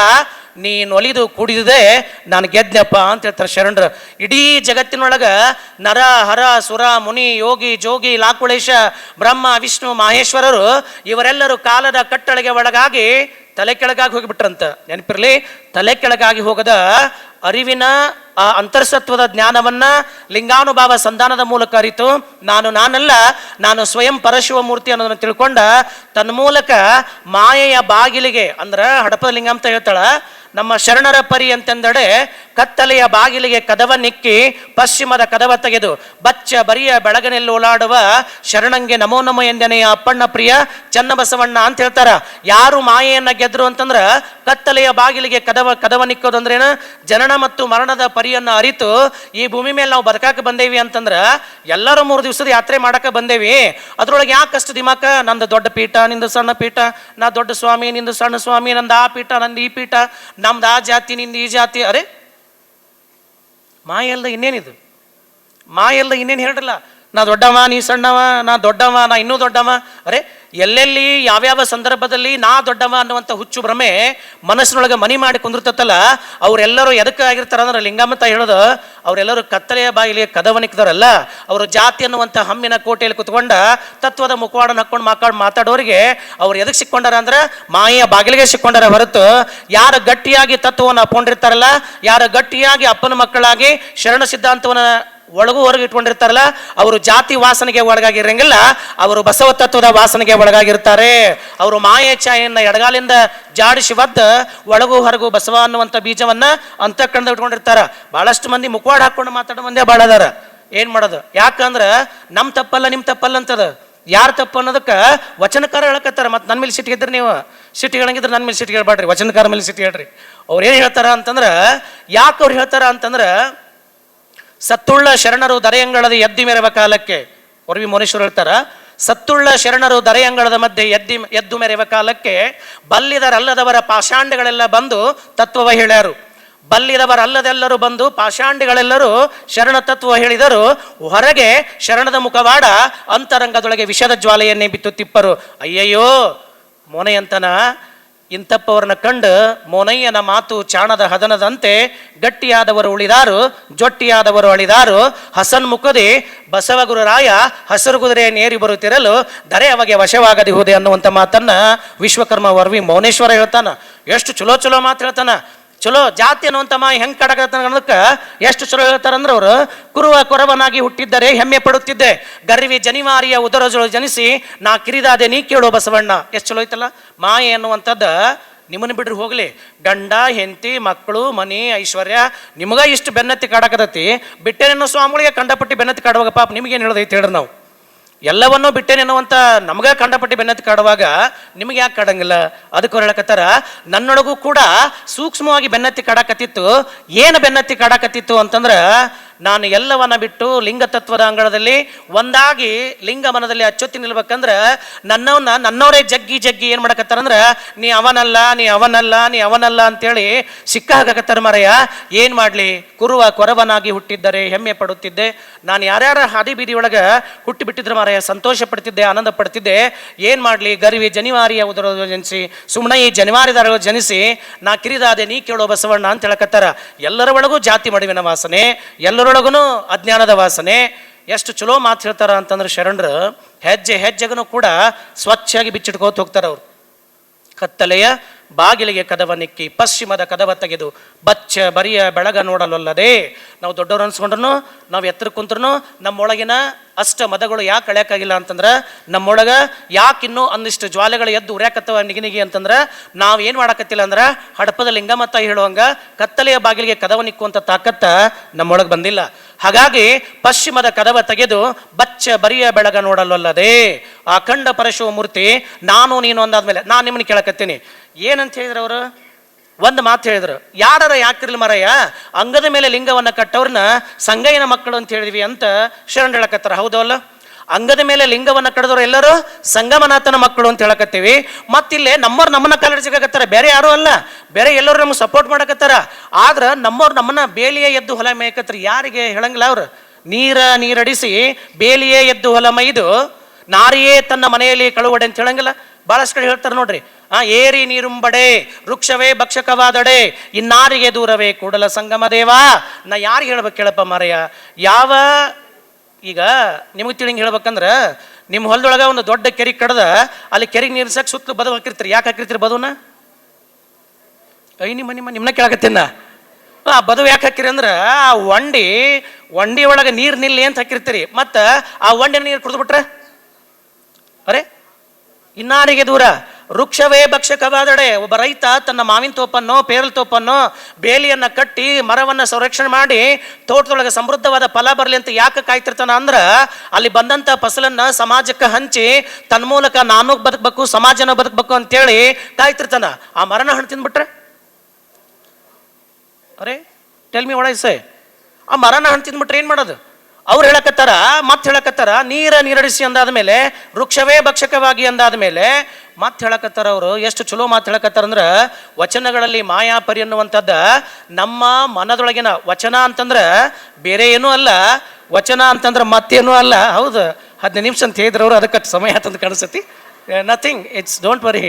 ನೀನು ಒಲಿದು ಕುಡಿದಿದೆ ನಾನು ಗೆದ್ನಪ್ಪ ಅಂತ ಹೇಳ್ತಾರೆ ಶರಣರು. ಇಡೀ ಜಗತ್ತಿನೊಳಗೆ ನರ, ಹರ, ಸುರ, ಮುನಿ, ಯೋಗಿ, ಜೋಗಿ, ಲಾಕುಳೇಶ, ಬ್ರಹ್ಮ, ವಿಷ್ಣು, ಮಹೇಶ್ವರರು ಇವರೆಲ್ಲರೂ ಕಾಲದ ಕಟ್ಟಳೆಗೆ ಒಳಗಾಗಿ ತಲೆ ಕೆಳಗಾಗಿ ಹೋಗಿಬಿಟ್ರಂತ. ನೆನಪಿರ್ಲಿ, ತಲೆ ಕೆಳಗಾಗಿ ಹೋಗದ ಅರಿವಿನ ಆ ಅಂತರ್ಸತ್ವದ ಜ್ಞಾನವನ್ನ ಲಿಂಗಾನುಭಾವ ಸಂಧಾನದ ಮೂಲಕ ಅರಿತು ನಾನು ನಾನಲ್ಲ, ನಾನು ಸ್ವಯಂ ಪರಶಿವ ಮೂರ್ತಿ ಅನ್ನೋದನ್ನು ತಿಳ್ಕೊಂಡ ತನ್ಮೂಲಕ ಮಾಯೆಯ ಬಾಗಿಲಿಗೆ ಅಂದ್ರ ಹಡಪದ ಲಿಂಗ ಅಂತ ಹೇಳ್ತಾಳ ನಮ್ಮ ಶರಣರ ಪರಿ ಅಂತಂದಡೆ ಕತ್ತಲೆಯ ಬಾಗಿಲಿಗೆ ಕದವ ನಿಕ್ಕಿ ಪಶ್ಚಿಮದ ಕದವ ತೆಗೆದು ಬಚ್ಚ ಬರಿಯ ಬೆಳಗನೆಲ್ಲಿ ಓಲಾಡುವ ಶರಣಂಗೆ ನಮೋ ನಮ ಎಂದನೆಯ ಅಪ್ಪಣ್ಣ ಪ್ರಿಯ ಚನ್ನಬಸವಣ್ಣ ಅಂತ ಹೇಳ್ತಾರ. ಯಾರು ಮಾಯೆಯನ್ನ ಗೆದ್ರು ಅಂತಂದ್ರ ಕತ್ತಲೆಯ ಬಾಗಿಲಿಗೆ ಕದವ ಕದವ ನಿಕ್ಕೋದು ಅಂದ್ರೇನು ಜನನ ಮತ್ತು ಮರಣದ ಪರಿಯನ್ನ ಅರಿತು ಈ ಭೂಮಿ ಮೇಲೆ ನಾವು ಬದುಕಾಕ ಬಂದೇವಿ ಅಂತಂದ್ರ ಎಲ್ಲರೂ ಮೂರು ದಿವಸದ ಯಾತ್ರೆ ಮಾಡಕ ಬಂದೇವಿ. ಅದ್ರೊಳಗೆ ಯಾಕೆ ಅಷ್ಟು ದಿಮಾಕ? ನಂದು ದೊಡ್ಡ ಪೀಠ, ನಿಂದು ಸಣ್ಣ ಪೀಠ, ನಾ ದೊಡ್ಡ ಸ್ವಾಮಿ, ನಿಂದು ಸಣ್ಣ ಸ್ವಾಮಿ, ನಂದು ಆ ಪೀಠ, ನಂದು ಈ ಪೀಠ, ನಮ್ದು ಆ ಜಾತಿ, ನಿಂದು ಈ ಜಾತಿ, ಅರೆ ಮಾಯೆಲ್ಲ ಇನ್ನೇನಿದು? ಮಾಯೆಲ್ಲ ಇನ್ನೇನು ಹೇಳಿರಲ್ಲ ನಾ ದೊಡ್ಡವ, ನೀ ಸಣ್ಣವ, ನಾ ದೊಡ್ಡವ, ನಾ ಇನ್ನೂ ದೊಡ್ಡವ. ಅರೆ, ಎಲ್ಲೆಲ್ಲಿ, ಯಾವ್ಯಾವ ಸಂದರ್ಭದಲ್ಲಿ ನಾ ದೊಡ್ಡವ ಅನ್ನುವಂಥ ಹುಚ್ಚು ಭ್ರಮೆ ಮನಸ್ಸಿನೊಳಗೆ ಮನಿ ಮಾಡಿ ಕುಂದಿರ್ತತ್ತಲ್ಲ ಅವರೆಲ್ಲರೂ ಎದಕ್ಕೆ ಆಗಿರ್ತಾರ ಅಂದ್ರೆ ಲಿಂಗಮ್ಮತ ಹೇಳೋದು, ಅವರೆಲ್ಲರೂ ಕತ್ತಲೆಯ ಬಾಯಿಲಿ ಕದವನಿಕ್ದವರಲ್ಲ ಅವರು ಜಾತಿ ಅನ್ನುವಂಥ ಹಮ್ಮಿನ ಕೋಟೆಯಲ್ಲಿ ಕುತ್ಕೊಂಡ ತತ್ವದ ಮುಖವಾಡನ ಹಾಕೊಂಡು ಮಾತಾಡ್ ಮಾತಾಡೋರಿಗೆ ಅವ್ರು ಎದಕ್ಕೆ ಸಿಕ್ಕೊಂಡಾರ ಅಂದ್ರೆ ಮಾಯೆಯ ಬಾಗಿಲಿಗೆ ಸಿಕ್ಕೊಂಡಾರ ಹೊರತು. ಯಾರು ಗಟ್ಟಿಯಾಗಿ ತತ್ವವನ್ನು ಅಪ್ಕೊಂಡಿರ್ತಾರಲ್ಲ ಯಾರು ಗಟ್ಟಿಯಾಗಿ ಅಪ್ಪನ ಮಕ್ಕಳಾಗಿ ಶರಣ ಸಿದ್ಧಾಂತವನ್ನ ಒಳಗೂ ಹೊರಗೆ ಇಟ್ಕೊಂಡಿರ್ತಾರಲ್ಲ, ಅವರು ಜಾತಿ ವಾಸನೆಗೆ ಒಳಗಾಗಿರಂಗಿಲ್ಲ, ಅವರು ಬಸವ ತತ್ವದ ವಾಸನೆಗೆ ಒಳಗಾಗಿರ್ತಾರೆ. ಅವರು ಮಾಯೆ ಛಾಯೆಯನ್ನ ಎಡಗಾಲಿಂದ ಜಾಡಿಸಿ ಒದ್ದ ಒಳಗು ಹೊರಗು ಬಸವ ಅನ್ನುವಂಥ ಬೀಜವನ್ನ ಅಂತಃಕರಣದ ಇಟ್ಕೊಂಡಿರ್ತಾರೆ. ಬಹಳಷ್ಟು ಮಂದಿ ಮುಖವಾಡ ಹಾಕೊಂಡು ಮಾತಾಡೋ ಮಂದಿ ಭಾಳ ಅದಾರ. ಏನು ಮಾಡೋದು? ಯಾಕಂದ್ರೆ ನಮ್ಮ ತಪ್ಪಲ್ಲ ನಿಮ್ಮ ತಪ್ಪಲ್ಲ ಅಂತದ. ಯಾರು ತಪ್ಪು ಅನ್ನೋದಕ್ಕೆ ವಚನಕಾರ ಹೇಳಕತ್ತಾರ. ಮತ್ತು ನನ್ನ ಮೇಲೆ ಸಿಟ್ಟಿಗೆದ್ರಿ ನೀವು. ಸಿಟ್ಟಿ ಹೇಳಂಗಿದ್ರೆ ನನ್ನ ಮೇಲೆ ಸಿಟ್ಟಿಗೆ ಹೇಳ್ಬೇಡ್ರಿ ವಚನಕಾರ ಮೇಲೆ ಸಿಟ್ಟಿ ಹೇಳ್ರಿ ಅವ್ರು ಏನು ಹೇಳ್ತಾರ ಅಂತಂದ್ರೆ, ಯಾಕೆ ಅವ್ರು ಹೇಳ್ತಾರ ಅಂತಂದ್ರ ಸತ್ತುಳ್ಳ ಶರಣರು ದರೆಯಂಗಳದ ಎದ್ದಿ ಮೆರವ ಕಾಲಕ್ಕೆ, ಒರವಿ ಮೋನೇಶ್ವರ ಹೇಳ್ತಾರ, ಸತ್ತುಳ್ಳ ಶರಣರು ದರೆಯಂಗಳದ ಮಧ್ಯೆ ಎದ್ದಿ, ಎದ್ದು ಮೆರೆವ ಕಾಲಕ್ಕೆ ಬಲ್ಲಿದರಲ್ಲದವರ ಪಾಷಾಂಡಗಳೆಲ್ಲ ಬಂದು ತತ್ವವ ಹೇಳ್ಯಾರು. ಬಲ್ಲಿದವರಲ್ಲದೆಲ್ಲರೂ ಬಂದು ಪಾಷಾಂಡಿಗಳೆಲ್ಲರೂ ಶರಣ ತತ್ವ ಹೇಳಿದರು. ಹೊರಗೆ ಶರಣದ ಮುಖವಾಡ ಅಂತರಂಗದೊಳಗೆ ವಿಷದ ಜ್ವಾಲೆಯನ್ನೇ ಬಿತ್ತು ತಿಪ್ಪರು. ಅಯ್ಯಯ್ಯೋ, ಮೋನೆಯಂತನ ಇಂಥಪ್ಪವರನ್ನ ಕಂಡು ಮೋನಯ್ಯನ ಮಾತು ಚಾಣದ ಹದನದಂತೆ ಗಟ್ಟಿಯಾದವರು ಉಳಿದಾರು, ಜೊಟ್ಟಿಯಾದವರು ಅಳಿದಾರು. ಹಸನ್ಮುಖದಿ ಬಸವಗುರುರಾಯ ಹಸಿರು ಕುದುರೆಯನ್ನೇರಿ ಬರುತ್ತಿರಲು ದರೆ ಅವಾಗ ವಶವಾಗದಿಹುದೆ ಅನ್ನುವಂಥ ಮಾತನ್ನ ವಿಶ್ವಕರ್ಮ ವರ್ವಿ ಮೌನೇಶ್ವರ ಹೇಳ್ತಾನ. ಎಷ್ಟು ಚಲೋ ಚಲೋ ಮಾತು ಹೇಳ್ತಾನ. ಚಲೋ ಜಾತಿ ಅನ್ನುವಂಥ ಮಾ ಹೆಂಗ್ ಕಡಗತ್ತ ಎಷ್ಟು ಚಲೋ ಹೇಳ್ತಾರಂದ್ರೆ ಅವರು, ಕುರುವ ಕೊರವನಾಗಿ ಹುಟ್ಟಿದ್ದರೆ ಹೆಮ್ಮೆ ಪಡುತ್ತಿದ್ದೆ. ಗರ್ವಿ ಜನಿವಾರಿಯ ಉದರಜೊಳು ಜನಿಸಿ, ನಾ ಕಿರಿದಾದೆ ನೀ ಕೇಳೋ ಬಸವಣ್ಣ. ಎಷ್ಟು ಚಲೋ ಐತಲ್ಲ? ಮಾಯೆ ಅನ್ನುವಂಥದ್ದು ನಿಮ್ಮನ್ನು ಬಿಡ್ರಿ ಹೋಗಲಿ. ಗಂಡ, ಹೆಂಡತಿ, ಮಕ್ಕಳು, ಮನೆ, ಐಶ್ವರ್ಯ, ನಿಮಗ ಇಷ್ಟು ಬೆನ್ನತ್ತಿ ಕಾಡಕತೈತಿ ಬಿಟ್ಟೇನೇನೋ ಸ್ವಾಮಿಗಳಿಗೆ ಕಂಡಪಟ್ಟಿ ಬೆನ್ನತ್ತಿ ಕಾಡುವಾಗ ಪಾಪ ನಿಮಗೇನು ಹೇಳೋದೈತಿ ಹೇಳ್ರಿ ನಾವು. ಎಲ್ಲವನ್ನೂ ಬಿಟ್ಟೇನೆನ್ನುವಂಥ ನಮಗೆ ಕಂಡಪಟ್ಟಿ ಬೆನ್ನತ್ತಿ ಕಾಡುವಾಗ ನಿಮಗೆ ಯಾಕೆ ಕಾಡಂಗಿಲ್ಲ? ಅದಕ್ಕೆ ಹೇಳಕತ್ತಾರ, ನನ್ನೊಳಗೂ ಕೂಡ ಸೂಕ್ಷ್ಮವಾಗಿ ಬೆನ್ನತ್ತಿ ಕಾಡಕತ್ತಿತ್ತು. ಏನು ಬೆನ್ನತ್ತಿ ಕಾಡಕತ್ತಿತ್ತು ಅಂತಂದ್ರ ನಾನು ಎಲ್ಲವನ್ನ ಬಿಟ್ಟು ಲಿಂಗ ತತ್ವದ ಅಂಗಳದಲ್ಲಿ ಒಂದಾಗಿ ಲಿಂಗ ಮನದಲ್ಲಿ ಅಚ್ಚೊತ್ತಿ ನಿಲ್ಬೇಕಂದ್ರೆ ನನ್ನವನ್ನ ನನ್ನವರೇ ಜಗ್ಗಿ ಜಗ್ಗಿ ಏನು ಮಾಡಕತ್ತಾರಂದ್ರ ನೀ ಅವನಲ್ಲ ನೀ ಅವನಲ್ಲ ನೀ ಅವನಲ್ಲ ಅಂತೇಳಿ ಸಿಕ್ಕ ಹಾಕಕತ್ತಾರ ಏನು ಏನ್ ಮಾಡ್ಲಿ? ಕುರುವ ಕೊರವನಾಗಿ ಹುಟ್ಟಿದ್ದರೆ ಹೆಮ್ಮೆ ಪಡುತ್ತಿದ್ದೆ. ನಾನು ಯಾರ್ಯಾರ ಹಾದಿ ಬೀದಿ ಒಳಗ ಹುಟ್ಟಿ ಬಿಟ್ಟಿದ್ರ ಮಾರಾಯ, ಸಂತೋಷ ಪಡ್ತಿದ್ದೆ, ಆನಂದ ಪಡ್ತಿದ್ದೆ. ಏನು ಮಾಡ್ಲಿ? ಗರಿವಿ ಜನಿವಾರಿಯ ಉದರ ಜನಿಸಿ ಸುಮ್ಮನೆ ಈ ಜನಿವಾರಿದಾರ ಜನಿಸಿ, ನಾ ಕಿರಿದಾದೆ ನೀ ಕೇಳೋ ಬಸವಣ್ಣ ಅಂತ ಹೇಳಕತ್ತಾರ. ಎಲ್ಲರ ಒಳಗೂ ಜಾತಿ ಮಡುವಿನ ವಾಸನೆ ಎಲ್ಲರೊಳಗೂ ಅಜ್ಞಾನದ ವಾಸನೆ. ಎಷ್ಟು ಚಲೋ ಮಾತು ಹೇಳ್ತಾರ ಅಂತಂದ್ರೆ ಶರಣರು, ಹೆಜ್ಜೆ ಹೆಜ್ಜೆಗೂ ಕೂಡ ಸ್ವಚ್ಛಾಗಿ ಬಿಚ್ಚಿಟ್ಕೋತ ಹೋಗ್ತಾರೆ ಅವರು ಕತ್ತಲೆಯ ಬಾಗಿಲಿಗೆ ಕದವ ನಿಕ್ಕಿ, ಪಶ್ಚಿಮದ ಕದವ ತೆಗೆದು, ಬಚ್ಚ ಬರಿಯ ಬೆಳಗ ನೋಡಲೊಲ್ಲದೆ. ನಾವು ದೊಡ್ಡವ್ರು ಅನ್ಸ್ಕೊಂಡ್ರು ನಾವು ಎತ್ತರ ಕುಂತ್ರು ನಮ್ಮೊಳಗಿನ ಅಷ್ಟ ಮದಗಳು ಯಾಕೆ ಅಳ್ಯಾಕಾಗಿಲ್ಲ ಅಂತಂದ್ರೆ, ನಮ್ಮೊಳಗ ಇನ್ನೂ ಅಂದಿಷ್ಟು ಜ್ವಾಲೆಗಳು ಎದ್ದು ಉರ್ಯಾಕತ್ತವ ನಿಗಿನಿಗಿ ಅಂತಂದ್ರೆ, ನಾವು ಏನು ಮಾಡಕತ್ತಿಲ್ಲ ಅಂದ್ರೆ, ಹಡಪದ ಲಿಂಗಮತ್ತ ಹೇಳುವಂಗ, ಕತ್ತಲೆಯ ಬಾಗಿಲಿಗೆ ಕದವ ನಿಕ್ಕುವಂಥ ತಾಕತ್ತ ನಮ್ಮೊಳಗೆ ಬಂದಿಲ್ಲ. ಹಾಗಾಗಿ ಪಶ್ಚಿಮದ ಕದವ ತೆಗೆದು, ಬಚ್ಚ ಬರಿಯ ಬೆಳಗ ನೋಡಲೊಲ್ಲದೆ. ಆ ಖಂಡ ಪರಶುವ ಮೂರ್ತಿ, ನಾನು ನೀನು ಅಂದಾದ್ಮೇಲೆ, ನಾನು ನಿಮ್ಮನ್ನ ಕೇಳಕತ್ತೀನಿ. ಏನಂತ ಹೇಳಿದ್ರು ಅವರು? ಒಂದು ಮಾತು ಹೇಳಿದ್ರು. ಯಾರರ ಯಾಕಿರ್ಲಿ ಮರಯ್ಯ ಅಂಗದ ಮೇಲೆ ಲಿಂಗವನ್ನು ಕಟ್ಟವ್ರನ್ನ ಸಂಗಯ್ಯನ ಮಕ್ಕಳು ಅಂತ ಹೇಳಿದ್ವಿ ಅಂತ ಶರಣ್ ಹೇಳಕತ್ತಾರ. ಹೌದಲ್ಲ ಅಂಗದ ಮೇಲೆ ಲಿಂಗವನ್ನು ಕಡಿದವರು ಎಲ್ಲರೂ ಸಂಗಮನಾಥನ ಮಕ್ಕಳು ಅಂತ ಹೇಳಕತ್ತೀವಿ. ಮತ್ತಿಲ್ಲೇ ನಮ್ಮವ್ರು ನಮ್ಮನ್ನ ಕಾಲಡಿಸಕತ್ತಾರ ಬೇರೆ ಯಾರು ಅಲ್ಲ. ಬೇರೆ ಎಲ್ಲರೂ ನಮ್ಗೆ ಸಪೋರ್ಟ್ ಮಾಡಕತ್ತಾರ. ಆದ್ರೆ ನಮ್ಮವ್ರು ನಮ್ಮನ್ನ ಬೇಲಿಯೇ ಎದ್ದು ಹೊಲ ಮೇಯಕತ್ತಾರ. ಯಾರಿಗೆ ಹೇಳಂಗಿಲ್ಲ ಅವ್ರು? ನೀರ ನೀರಡಿಸಿ ಬೇಲಿಯೇ ಎದ್ದು ಹೊಲ ಮೈದು ನಾರಿಯೇ ತನ್ನ ಮನೆಯಲ್ಲಿ ಕಳುವಡೆ ಅಂತ ಹೇಳಂಗಿಲ್ಲ. ಬಹಳಷ್ಟು ಕಡೆ ಹೇಳ್ತಾರೆ ನೋಡ್ರಿ. ಆ, ಏರಿ ನೀರುಂಬಡೆ, ವೃಕ್ಷವೇ ಭಕ್ಷಕವಾದಡೆ, ಇನ್ನಾರಿಗೆ ದೂರವೇ ಕೂಡಲ ಸಂಗಮ ದೇವಾ. ನಾ ಯಾರಿಗೆ ಹೇಳ್ಬೇಕು ಕೇಳಪ್ಪ ಮಾರಯ್ಯ? ಯಾವ, ಈಗ ನಿಮಗೆ ತಿಳಿಂಗ್ ಹೇಳ್ಬೇಕಂದ್ರೆ, ನಿಮ್ಮ ಹೊಲದೊಳಗೆ ಒಂದು ದೊಡ್ಡ ಕೆರೆ ಕಡ್ದ, ಅಲ್ಲಿ ಕೆರೆಗೆ ನೀರ್ಸಕ್ಕೆ ಸುತ್ತ ಸುತ್ತಲೂ ಬದು ಹಾಕಿರ್ತೀರಿ. ಯಾಕೆ ಹಾಕಿರ್ತೀರಿ ಬದುನ ಐ, ನಿಮ್ಮ ನಿಮ್ಮ ನಿಮ್ಮನ್ನ ಕೇಳಕತ್ತೀನ ಆ ಬದು ಯಾಕೆ ಹಾಕಿರಿ ಅಂದ್ರೆ, ಆ ಒಂಡಿ ಒಂಡಿ ಒಳಗೆ ನೀರು ನಿಲ್ಲಿ ಅಂತ ಹಾಕಿರ್ತೀರಿ. ಮತ್ತು ಆ ಒಂಡಿನ ನೀರು ಕುಡಿದ್ಬಿಟ್ರೆ ಅರೆ ಇನ್ನಾರಿಗೆ ದೂರ? ವೃಕ್ಷವೇ ಭಕ್ಷಕವಾದಡೆ. ಒಬ್ಬ ರೈತ ತನ್ನ ಮಾವಿನ ತೋಪನ್ನು, ಪೇರಲ್ ತೋಪನ್ನು, ಬೇಲಿಯನ್ನ ಕಟ್ಟಿ ಮರವನ್ನ ಸಂರಕ್ಷಣೆ ಮಾಡಿ ತೋಟದೊಳಗೆ ಸಮೃದ್ಧವಾದ ಫಲ ಬರಲಿ ಅಂತ ಯಾಕೆ ಕಾಯ್ತಿರ್ತಾನ ಅಂದ್ರೆ, ಅಲ್ಲಿ ಬಂದಂತ ಫಸಲನ್ನು ಸಮಾಜಕ್ಕೆ ಹಂಚಿ ತನ್ಮೂಲಕ ನಾನು ಬದುಕಬೇಕು, ಸಮಾಜನ ಬದುಕಬೇಕು ಅಂತೇಳಿ ಕಾಯ್ತಿರ್ತಾನ. ಆ ಮರನ ಹಣ್ಣು ತಿಂದ್ಬಿಟ್ರೆ? ಅರೆ ಟೆಲ್ ಮಿ ಒಳಸೆ ಆ ಮರನ ಹಣ್ಣು ತಿಂದ್ಬಿಟ್ರೆ ಏನು ಮಾಡೋದು? ಅವ್ರು ಹೇಳಕತ್ತಾರ ಮತ್ತೆ ಹೇಳಕತ್ತಾರ, ನೀರ ನೀರಡಿಸಿ ಅಂದಾದ ಮೇಲೆ, ವೃಕ್ಷವೇ ಭಕ್ಷಕವಾಗಿ ಅಂದಾದ ಮೇಲೆ ಮತ್ತೆ ಹೇಳಕತ್ತಾರ ಅವರು, ಎಷ್ಟು ಚಲೋ ಮಾತು ಹೇಳಕತ್ತಾರ ಅಂದ್ರೆ, ವಚನಗಳಲ್ಲಿ ಮಾಯಾಪರಿ ಅನ್ನುವಂಥದ್ದ ನಮ್ಮ ಮನದೊಳಗಿನ ವಚನ ಅಂತಂದ್ರೆ ಬೇರೆ ಏನೂ ಅಲ್ಲ, ವಚನ ಅಂತಂದ್ರೆ ಮತ್ತೇನೂ ಅಲ್ಲ. ಹೌದು, ಹದಿನೈದು ನಿಮಿಷ ಅಂತ ಹೇಳಿದ್ರವ್ರು ಅದಕ್ಕೆ ಸಮಯ ಅಂತಂದು ಕಾಣಿಸ್ತತಿ. ನಥಿಂಗ್ ಇಟ್ಸ್ ಡೋಂಟ್ ವರಿ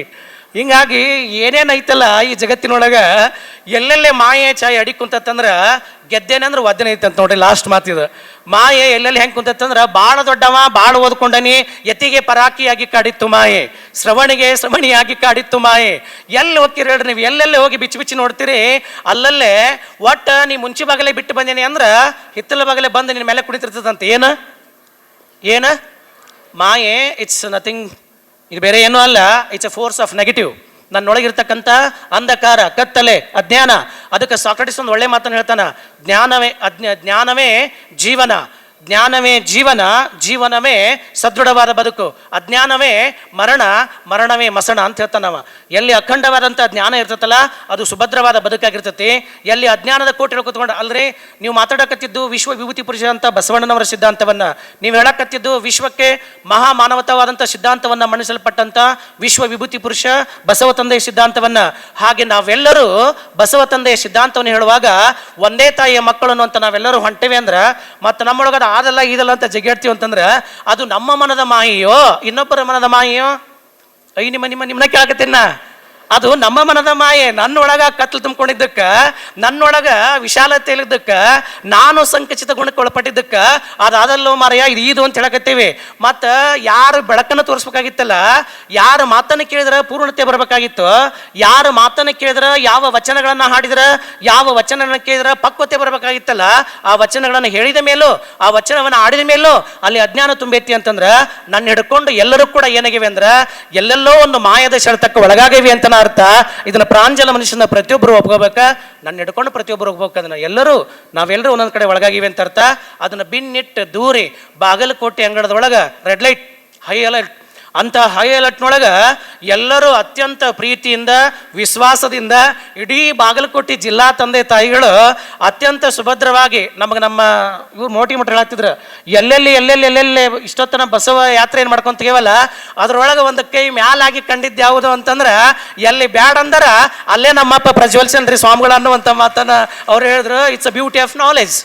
ಹಿಂಗಾಗಿ ಏನೇನೈತಲ್ಲ ಈ ಜಗತ್ತಿನೊಳಗ? ಎಲ್ಲೆಲ್ಲೇ ಮಾಯೆ ಛಾಯೆ ಅಡಿ ಕುಂತತ್ತಂದ್ರ ಗೆದ್ದೇನಂದ್ರೆ ಒದ್ದನೆ ಐತೆ ಅಂತ ನೋಡ್ರಿ ಲಾಸ್ಟ್ ಮಾತಿದು ಮಾಯೆ ಎಲ್ಲೆಲ್ಲಿ ಹೆಂಗೆ ಕುಂತಂದ್ರೆ ಭಾಳ ದೊಡ್ಡವ ಭಾಳ ಓದ್ಕೊಂಡನಿ, ಯತಿಗೆ ಪರಾಕಿಯಾಗಿ ಕಾಡಿತ್ತು ಮಾಯೆ, ಶ್ರವಣಿಗೆ ಶ್ರವಣಿಯಾಗಿ ಕಾಡಿತ್ತು ಮಾಯೆ. ಎಲ್ಲಿ ಹೋಗ್ತೀರಿ ಹೇಳ್ರಿ ನೀವು? ಎಲ್ಲೆಲ್ಲಿ ಹೋಗಿ ಬಿಚ್ಚಿ ಬಿಚ್ಚಿ ನೋಡ್ತೀರಿ? ಅಲ್ಲಲ್ಲೇ ಒಟ್ಟು ನೀ ಮುಂಚೆ ಬಾಗಲೇ ಬಿಟ್ಟು ಬಂದೇನಿ ಅಂದ್ರ ಹಿತ್ತಲ ಬಾಗಲೇ ಬಂದು ನಿನ್ನ ಮೇಲೆ ಕುಡಿತಿರ್ತದಂತ ಏನು? ಏನು? ಮಾಯೆ ಇಟ್ಸ್ ನಥಿಂಗ್ ಇದು ಬೇರೆ ಏನೂ ಅಲ್ಲ it's a force of negative ನನ್ನೊಳಗಿರ್ತಕ್ಕಂಥ ಅಂಧಕಾರ, ಕತ್ತಲೆ, ಅಜ್ಞಾನ, ಅದಕ್ಕೆ ಸಾಕ್ರೆಟಿಸ್ ಒಂದು ಒಳ್ಳೆ ಮಾತನ್ನು ಹೇಳ್ತಾನೆ, ಜ್ಞಾನವೇ, ಅಜ್ಞ, ಜ್ಞಾನವೇ ಜೀವನ. ಜ್ಞಾನವೇ ಜೀವನ, ಜೀವನವೇ ಸದೃಢವಾದ ಬದುಕು. ಅಜ್ಞಾನವೇ ಮರಣ, ಮರಣವೇ ಮಸಣ ಅಂತ ಹೇಳ್ತಾನವ. ಎಲ್ಲಿ ಅಖಂಡವಾದಂಥ ಜ್ಞಾನ ಇರ್ತತಲ್ಲ, ಅದು ಸುಭದ್ರವಾದ ಬದುಕಾಗಿರ್ತತಿ. ಎಲ್ಲಿ ಅಜ್ಞಾನದ ಕೋಟೆ ಕೂತ್ಕೊಂಡು, ಅಲ್ರಿ, ನೀವು ಮಾತಾಡಕತ್ತಿದ್ದು ವಿಶ್ವ ವಿಭೂತಿ ಪುರುಷ ಅಂತ ಬಸವಣ್ಣನವರ ಸಿದ್ಧಾಂತವನ್ನ. ನೀವು ಹೇಳಕತ್ತಿದ್ದು ವಿಶ್ವಕ್ಕೆ ಮಹಾ ಮಾನವತವಾದಂಥ ಸಿದ್ಧಾಂತವನ್ನ ಮಣಿಸಲ್ಪಟ್ಟಂತ ವಿಶ್ವ ವಿಭೂತಿ ಪುರುಷ ಬಸವ ತಂದೆಯ ಸಿದ್ಧಾಂತವನ್ನ. ಹಾಗೆ ನಾವೆಲ್ಲರೂ ಬಸವ ತಂದೆಯ ಸಿದ್ಧಾಂತವನ್ನು ಹೇಳುವಾಗ, ಒಂದೇ ತಾಯಿಯ ಮಕ್ಕಳನ್ನು ಅಂತ ನಾವೆಲ್ಲರೂ ಹೊಂಟೇವೆ ಅಂದ್ರೆ, ಮತ್ತು ನಮ್ಮೊಳಗದ ಆದಲ್ಲ ಇದಲ್ಲ ಅಂತ ಜಗ್ಗಾಡ್ತೀವಿ ಅಂತಂದ್ರೆ ಅದು ನಮ್ಮ ಮನದ ಮಾಹಿಯೋ ಇನ್ನೊಬ್ಬರ ಮನದ ಮಾಹಿಯೋ ಐ ನಿಮ್ಮ ನಿಮ್ಮ ನಿಮ್ಮನ್ನ ಕೇಳಕತ್ತೀನ ಅದು ನಮ್ಮ ಮನದ ಮಾಯೆ, ನನ್ನೊಳಗ ಕತ್ಲು ತುಂಬಿಕೊಂಡಿದ್ದಕ್ಕ, ನನ್ನೊಳಗ ವಿಶಾಲತೆ ಇಲ್ಲದಕ್ಕ ನಾನು ಸಂಕಚಿತ ಗುಣಕ್ಕೆ ಒಳಪಟ್ಟಿದ್ದಕ್ಕ ಅದಾದಲ್ಲೋ ಮಾರಯ್ಯ, ಇದು ಇದು ಅಂತ ಹೇಳಕತ್ತೀವಿ. ಮತ್ತು ಯಾರು ಬೆಳಕನ್ನು ತೋರಿಸ್ಬೇಕಾಗಿತ್ತಲ್ಲ, ಯಾರು ಮಾತನ್ನು ಕೇಳಿದ್ರೆ ಪೂರ್ಣತೆ ಬರಬೇಕಾಗಿತ್ತು, ಯಾರು ಮಾತನ್ನು ಕೇಳಿದ್ರೆ ಯಾವ ವಚನಗಳನ್ನು ಹಾಡಿದ್ರೆ, ಯಾವ ವಚನಗಳನ್ನು ಕೇಳಿದ್ರೆ ಪಕ್ವತೆ ಬರಬೇಕಾಗಿತ್ತಲ್ಲ, ಆ ವಚನಗಳನ್ನು ಹೇಳಿದ ಮೇಲೂ, ಆ ವಚನವನ್ನು ಆಡಿದ ಮೇಲೂ, ಅಲ್ಲಿ ಅಜ್ಞಾನ ತುಂಬೈತಿ ಅಂತಂದ್ರೆ, ನನ್ನ ಹಿಡ್ಕೊಂಡು ಎಲ್ಲರೂ ಕೂಡ ಏನಾಗಿವೆ ಅಂದ್ರೆ, ಎಲ್ಲೆಲ್ಲೋ ಒಂದು ಮಾಯದ ಶರತಕ್ಕೆ ಒಳಗಾಗಿವೆ ಅಂತ ಅರ್ಥ. ಇದನ್ನ ಪ್ರಾಂಜಲ ಮನುಷ್ಯನ ಪ್ರತಿಯೊಬ್ಬರು ಒಪ್ಕೋಬೇಕ? ನನ್ನ ಹಿಡ್ಕೊಂಡು ಪ್ರತಿಯೊಬ್ಬರು ಒಪ್ಬೇಕು ಅದನ್ನ. ಎಲ್ಲರೂ ನಾವೆಲ್ಲರೂ ಒಂದೊಂದು ಕಡೆ ಒಳಗಾಗಿವೆ ಅಂತ ಅರ್ಥ. ಅದನ್ನ ಬಿನ್ನಿಟ್ಟು ದೂರಿ, ಬಾಗಲಕೋಟೆ ಅಂಗಡದ ಒಳಗೆ ರೆಡ್ ಲೈಟ್, ಹೈ ಅಲರ್ಟ್. ಅಂತ ಹೈ ಅಲರ್ಟ್ನೊಳಗೆ ಎಲ್ಲರೂ ಅತ್ಯಂತ ಪ್ರೀತಿಯಿಂದ, ವಿಶ್ವಾಸದಿಂದ ಇಡೀ ಬಾಗಲಕೋಟೆ ಜಿಲ್ಲಾ ತಂದೆ ತಾಯಿಗಳು ಅತ್ಯಂತ ಸುಭದ್ರವಾಗಿ ನಮಗೆ ನಮ್ಮ ಇವ್ರು ಮೋಟಿ ಮಟ್ಟ ಹೇಳ್ತಿದ್ರು, ಎಲ್ಲೆಲ್ಲಿ ಎಲ್ಲೆಲ್ಲಿ ಎಲ್ಲೆಲ್ಲಿ ಇಷ್ಟೊತ್ತನ ಬಸವ ಯಾತ್ರೆ ಏನು ಮಾಡ್ಕೊಂತ ತೆಗಿವಲ್ಲ ಅದ್ರೊಳಗೆ ಒಂದು ಕೈ ಮ್ಯಾಲಾಗಿ ಕಂಡಿದ್ದು ಯಾವುದು ಅಂತಂದ್ರೆ ಎಲ್ಲಿ ಬ್ಯಾಡ್ ಅಂದರ ಅಲ್ಲೇ ನಮ್ಮಪ್ಪ ಪ್ರಜ್ವಲ್ಸನ್ ರೀ ಸ್ವಾಮಿಗಳು ಅನ್ನುವಂಥ ಮಾತನ್ನ ಅವ್ರು ಹೇಳಿದ್ರು it's a beauty of knowledge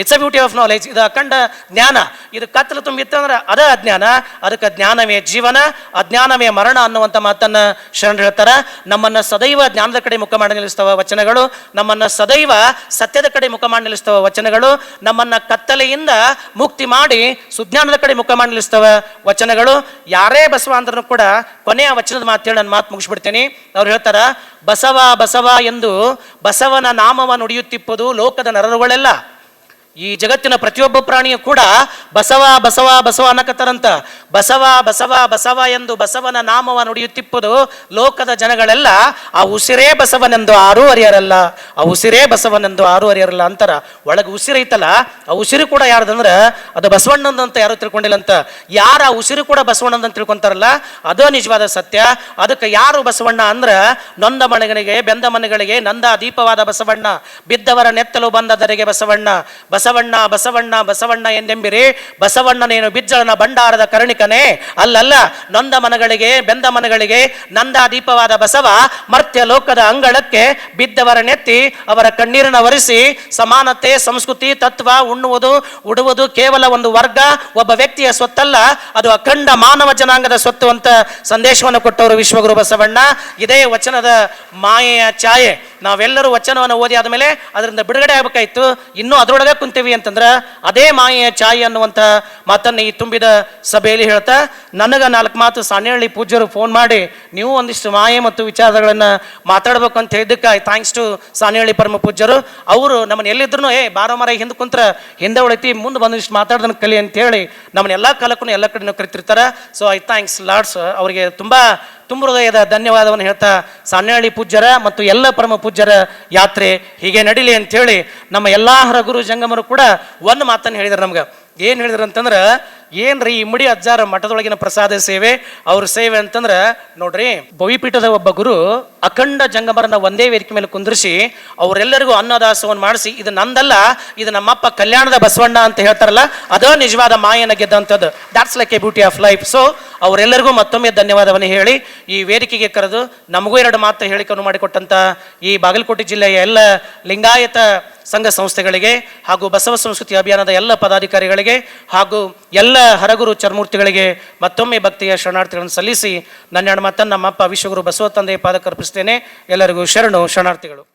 it's a beauty of knowledge ಇದು ಅಖಂಡ ಜ್ಞಾನ. ಇದು ಕತ್ತಲು ತುಂಬಿತ್ತು ಅಂದ್ರೆ ಅದ ಅಜ್ಞಾನ. ಅದಕ್ಕೆ ಜ್ಞಾನವೇ ಜೀವನ, ಅಜ್ಞಾನವೇ ಮರಣ ಅನ್ನುವಂಥ ಮಾತನ್ನ ಶರಣರು ಹೇಳ್ತಾರೆ. ನಮ್ಮನ್ನ ಸದೈವ ಜ್ಞಾನದ ಕಡೆ ಮುಖ ಮಾಡಿ ನಿಲ್ಲಿಸ್ತವ ವಚನಗಳು. ನಮ್ಮನ್ನ ಸದೈವ ಸತ್ಯದ ಕಡೆ ಮುಖ ಮಾಡಿ ನಿಲ್ಲಿಸ್ತವ ವಚನಗಳು. ನಮ್ಮನ್ನ ಕತ್ತಲೆಯಿಂದ ಮುಕ್ತಿ ಮಾಡಿ ಸುಜ್ಞಾನದ ಕಡೆ ಮುಖ ಮಾಡಿ ನಿಲ್ಲಿಸ್ತವ ವಚನಗಳು. ಯಾರೇ ಬಸವ ಅಂದ್ರೂ ಕೂಡ ಕೊನೆಯ ವಚನದ ಮಾತು ಹೇಳಿ ನಾನು ಮಾತು ಮುಗಿಸ್ಬಿಡ್ತೀನಿ. ಅವ್ರು ಹೇಳ್ತಾರ, ಬಸವ ಬಸವ ಎಂದು ಬಸವನ ನಾಮವ ನುಡಿಯುತ್ತಿಪ್ಪದು ಲೋಕದ ನರರುಗಳೆಲ್ಲ. ಈ ಜಗತ್ತಿನ ಪ್ರತಿಯೊಬ್ಬ ಪ್ರಾಣಿಯು ಕೂಡ ಬಸವ ಬಸವ ಬಸವ ಅನ್ನಕತ್ತಾರಂತ. ಬಸವ ಬಸವ ಬಸವ ಎಂದು ಬಸವನ ನಾಮವ ನುಡಿಯುತ್ತಿಪ್ಪುದು ಲೋಕದ ಜನಗಳೆಲ್ಲ, ಆ ಉಸಿರೇ ಬಸವನೆಂದು ಆರೂ ಅರಿಯರಲ್ಲ, ಆ ಉಸಿರೇ ಬಸವನೆಂದು ಆರೂ ಅರಿಯರಲ್ಲ ಅಂತಾರ. ಒಳಗೆ ಉಸಿರೈತಲ್ಲ ಆ ಉಸಿರು ಕೂಡ ಯಾರ್ದಂದ್ರೆ ಅದು ಬಸವಣ್ಣಂದು ಅಂತ ಯಾರು ತಿಳ್ಕೊಂಡಿಲ್ಲ ಅಂತ ಯಾರ ಆ ಉಸಿರು ಕೂಡ ಬಸವಣ್ಣಂದು ಅಂತ ತಿಳ್ಕೊಂತಾರಲ್ಲ, ಅದು ನಿಜವಾದ ಸತ್ಯ. ಅದಕ್ಕೆ ಯಾರು ಬಸವಣ್ಣ ಅಂದ್ರ, ನೊಂದ ಮನೆಗಳಿಗೆ, ಬೆಂದ ಮನೆಗಳಿಗೆ ನಂದ ದೀಪವಾದ ಬಸವಣ್ಣ, ಬಿದ್ದವರ ನೆತ್ತಲು ಬಂದದರಿಗೆ ಬಸವಣ್ಣ ಬಸವಣ್ಣ ಬಸವಣ್ಣ ಬಸವಣ್ಣ ಎಂದೆಂಬಿರಿ. ಬಸವಣ್ಣನೇನು ಬಿಜ್ಜಳನ ಭಂಡಾರದ ಕರುಣಿಕನೇ. ಅಲ್ಲಲ್ಲ, ನೊಂದ ಮನಗಳಿಗೆ, ಬೆಂದ ಮನಗಳಿಗೆ ನಂದ ದೀಪವಾದ ಬಸವ ಮರ್ತ್ಯ ಲೋಕದ ಅಂಗಳಕ್ಕೆ ಬಿದ್ದವರ ನೆತ್ತಿ ಅವರ ಕಣ್ಣೀರನ್ನ ಒರೆಸಿ ಸಮಾನತೆ, ಸಂಸ್ಕೃತಿ, ತತ್ವ ಉಣ್ಣುವುದು, ಉಡುವುದು ಕೇವಲ ಒಂದು ವರ್ಗ. ಒಬ್ಬ ವ್ಯಕ್ತಿಯ ಸ್ವತ್ತಲ್ಲ, ಅದು ಅಖಂಡ ಮಾನವ ಜನಾಂಗದ ಸ್ವತ್ತು ಅಂತ ಸಂದೇಶವನ್ನು ಕೊಟ್ಟವರು ವಿಶ್ವಗುರು ಬಸವಣ್ಣ. ಇದೇ ವಚನದ ಮಾಯೆಯ ಛಾಯೆ. ನಾವೆಲ್ಲರೂ ವಚನವನ್ನು ಓದಿ ಆದಮೇಲೆ ಅದರಿಂದ ಬಿಡುಗಡೆ ಆಗ್ಬೇಕಾಯ್ತು. ಇನ್ನೂ ಅದರೊಳಗೆ ಕುಂತೀವಿ ಅಂತಂದ್ರೆ ಅದೇ ಮಾಯೆಯ ಛಾಯೆ ಅನ್ನುವಂಥ ಮಾತನ್ನು ಈ ತುಂಬಿದ ಸಭೆಯಲ್ಲಿ ಹೇಳ್ತಾ, ನನಗೆ ನಾಲ್ಕು ಮಾತು ಸಾಣೇಹಳ್ಳಿ ಪೂಜ್ಯರು ಫೋನ್ ಮಾಡಿ, ನೀವು ಒಂದಿಷ್ಟು ಮಾಯೆ ಮತ್ತು ವಿಚಾರಗಳನ್ನು ಮಾತಾಡ್ಬೇಕು ಅಂತ ಹೇಳಿದ್ದಕ್ಕೆ ಥ್ಯಾಂಕ್ಸ್ ಟು ಸಾನಿಹಳ್ಳಿ ಪರಮ ಪೂಜ್ಯರು. ಅವರು ನಮ್ಮನ್ನ ಎಲ್ಲಿದ್ರು ಏ, ಬಾರೋ ಮರ, ಹಿಂದೆ ಕುಂತ್ರ, ಹಿಂದೆ ಉಳಿತಿ ಮುಂದೆ ಬಂದಿಷ್ಟು ಮಾತಾಡ್ದನ್ ಕಲಿ ಅಂತ ಹೇಳಿ ನಮ್ಮನ್ನೆಲ್ಲ ಕಾಲಕ್ಕೂ ಎಲ್ಲ ಕಡೆನೂ ಕರಿತಿರ್ತಾರೆ. ಸೊ ಐ ಥ್ಯಾಂಕ್ಸ್ ಲಾರ್ಡ್ಸ್ ಅವರಿಗೆ ತುಂಬ ತುಂಬ ಹೃದಯದ ಧನ್ಯವಾದವನ್ನು ಹೇಳ್ತಾ ಸಾನ್ಯಾಳಿ ಪೂಜ್ಯರ ಮತ್ತು ಎಲ್ಲ ಪರಮ ಪೂಜ್ಯರ ಯಾತ್ರೆ ಹೀಗೆ ನಡೀಲಿ ಅಂತೇಳಿ ನಮ್ಮ ಎಲ್ಲ ಹರಗುರು ಜಂಗಮರು ಕೂಡ ಒಂದು ಮಾತನ್ನು ಹೇಳಿದರು ನಮ್ಗೆ. ಏನು ಹೇಳಿದ್ರು ಅಂತಂದ್ರೆ, ಏನ್ರಿ ಇಮ್ಮಡಿ ಅಜ್ಜಾರ ಮಠದೊಳಗಿನ ಪ್ರಸಾದ ಸೇವೆ, ಅವ್ರ ಸೇವೆ ಅಂತಂದ್ರೆ ನೋಡ್ರಿ, ಭವಿಪೀಠದ ಒಬ್ಬ ಗುರು ಅಖಂಡ ಜಂಗಮರನ್ನ ಒಂದೇ ವೇದಿಕೆ ಮೇಲೆ ಕುಂದ್ರಿಸಿ ಅವರೆಲ್ಲರಿಗೂ ಅನ್ನದಾಸವನ್ನು ಮಾಡಿಸಿ, ಇದು ನಂದಲ್ಲ, ಇದು ನಮ್ಮಪ್ಪ ಕಲ್ಯಾಣದ ಬಸವಣ್ಣ ಅಂತ ಹೇಳ್ತಾರಲ್ಲ, ಅದ ನಿಜವಾದ ಮಾಯನ ಗೆದ್ದಂಥದ್ದು. That's like a beauty of life so ಅವರೆಲ್ಲರಿಗೂ ಮತ್ತೊಮ್ಮೆ ಧನ್ಯವಾದವನ್ನು ಹೇಳಿ, ಈ ವೇದಿಕೆಗೆ ಕರೆದು ನಮಗೂ ಎರಡು ಮಾತು ಹೇಳಿಕೆಯನ್ನು ಮಾಡಿಕೊಟ್ಟಂಥ ಈ ಬಾಗಲಕೋಟೆ ಜಿಲ್ಲೆಯ ಎಲ್ಲ ಲಿಂಗಾಯತ ಸಂಘ ಸಂಸ್ಥೆಗಳಿಗೆ ಹಾಗೂ ಬಸವ ಸಂಸ್ಕೃತಿ ಅಭಿಯಾನದ ಎಲ್ಲ ಪದಾಧಿಕಾರಿಗಳಿಗೆ ಹಾಗೂ ಎಲ್ಲ ಹರಗುರು ಚರ್ಮೂರ್ತಿಗಳಿಗೆ ಮತ್ತೊಮ್ಮೆ ಭಕ್ತಿಯ ಶರಣಾರ್ಥಿಗಳನ್ನು ಸಲ್ಲಿಸಿ, ನನ್ನ ಮಾತನ್ನು ನಮ್ಮಪ್ಪ ವಿಶ್ವಗುರು ಬಸವ ತಂದೆ ಪಾದಕರ್ಪಿಸ್ತೇನೆ ಎಲ್ಲರಿಗೂ ಶರಣು ಶರಣಾರ್ಥಿಗಳು.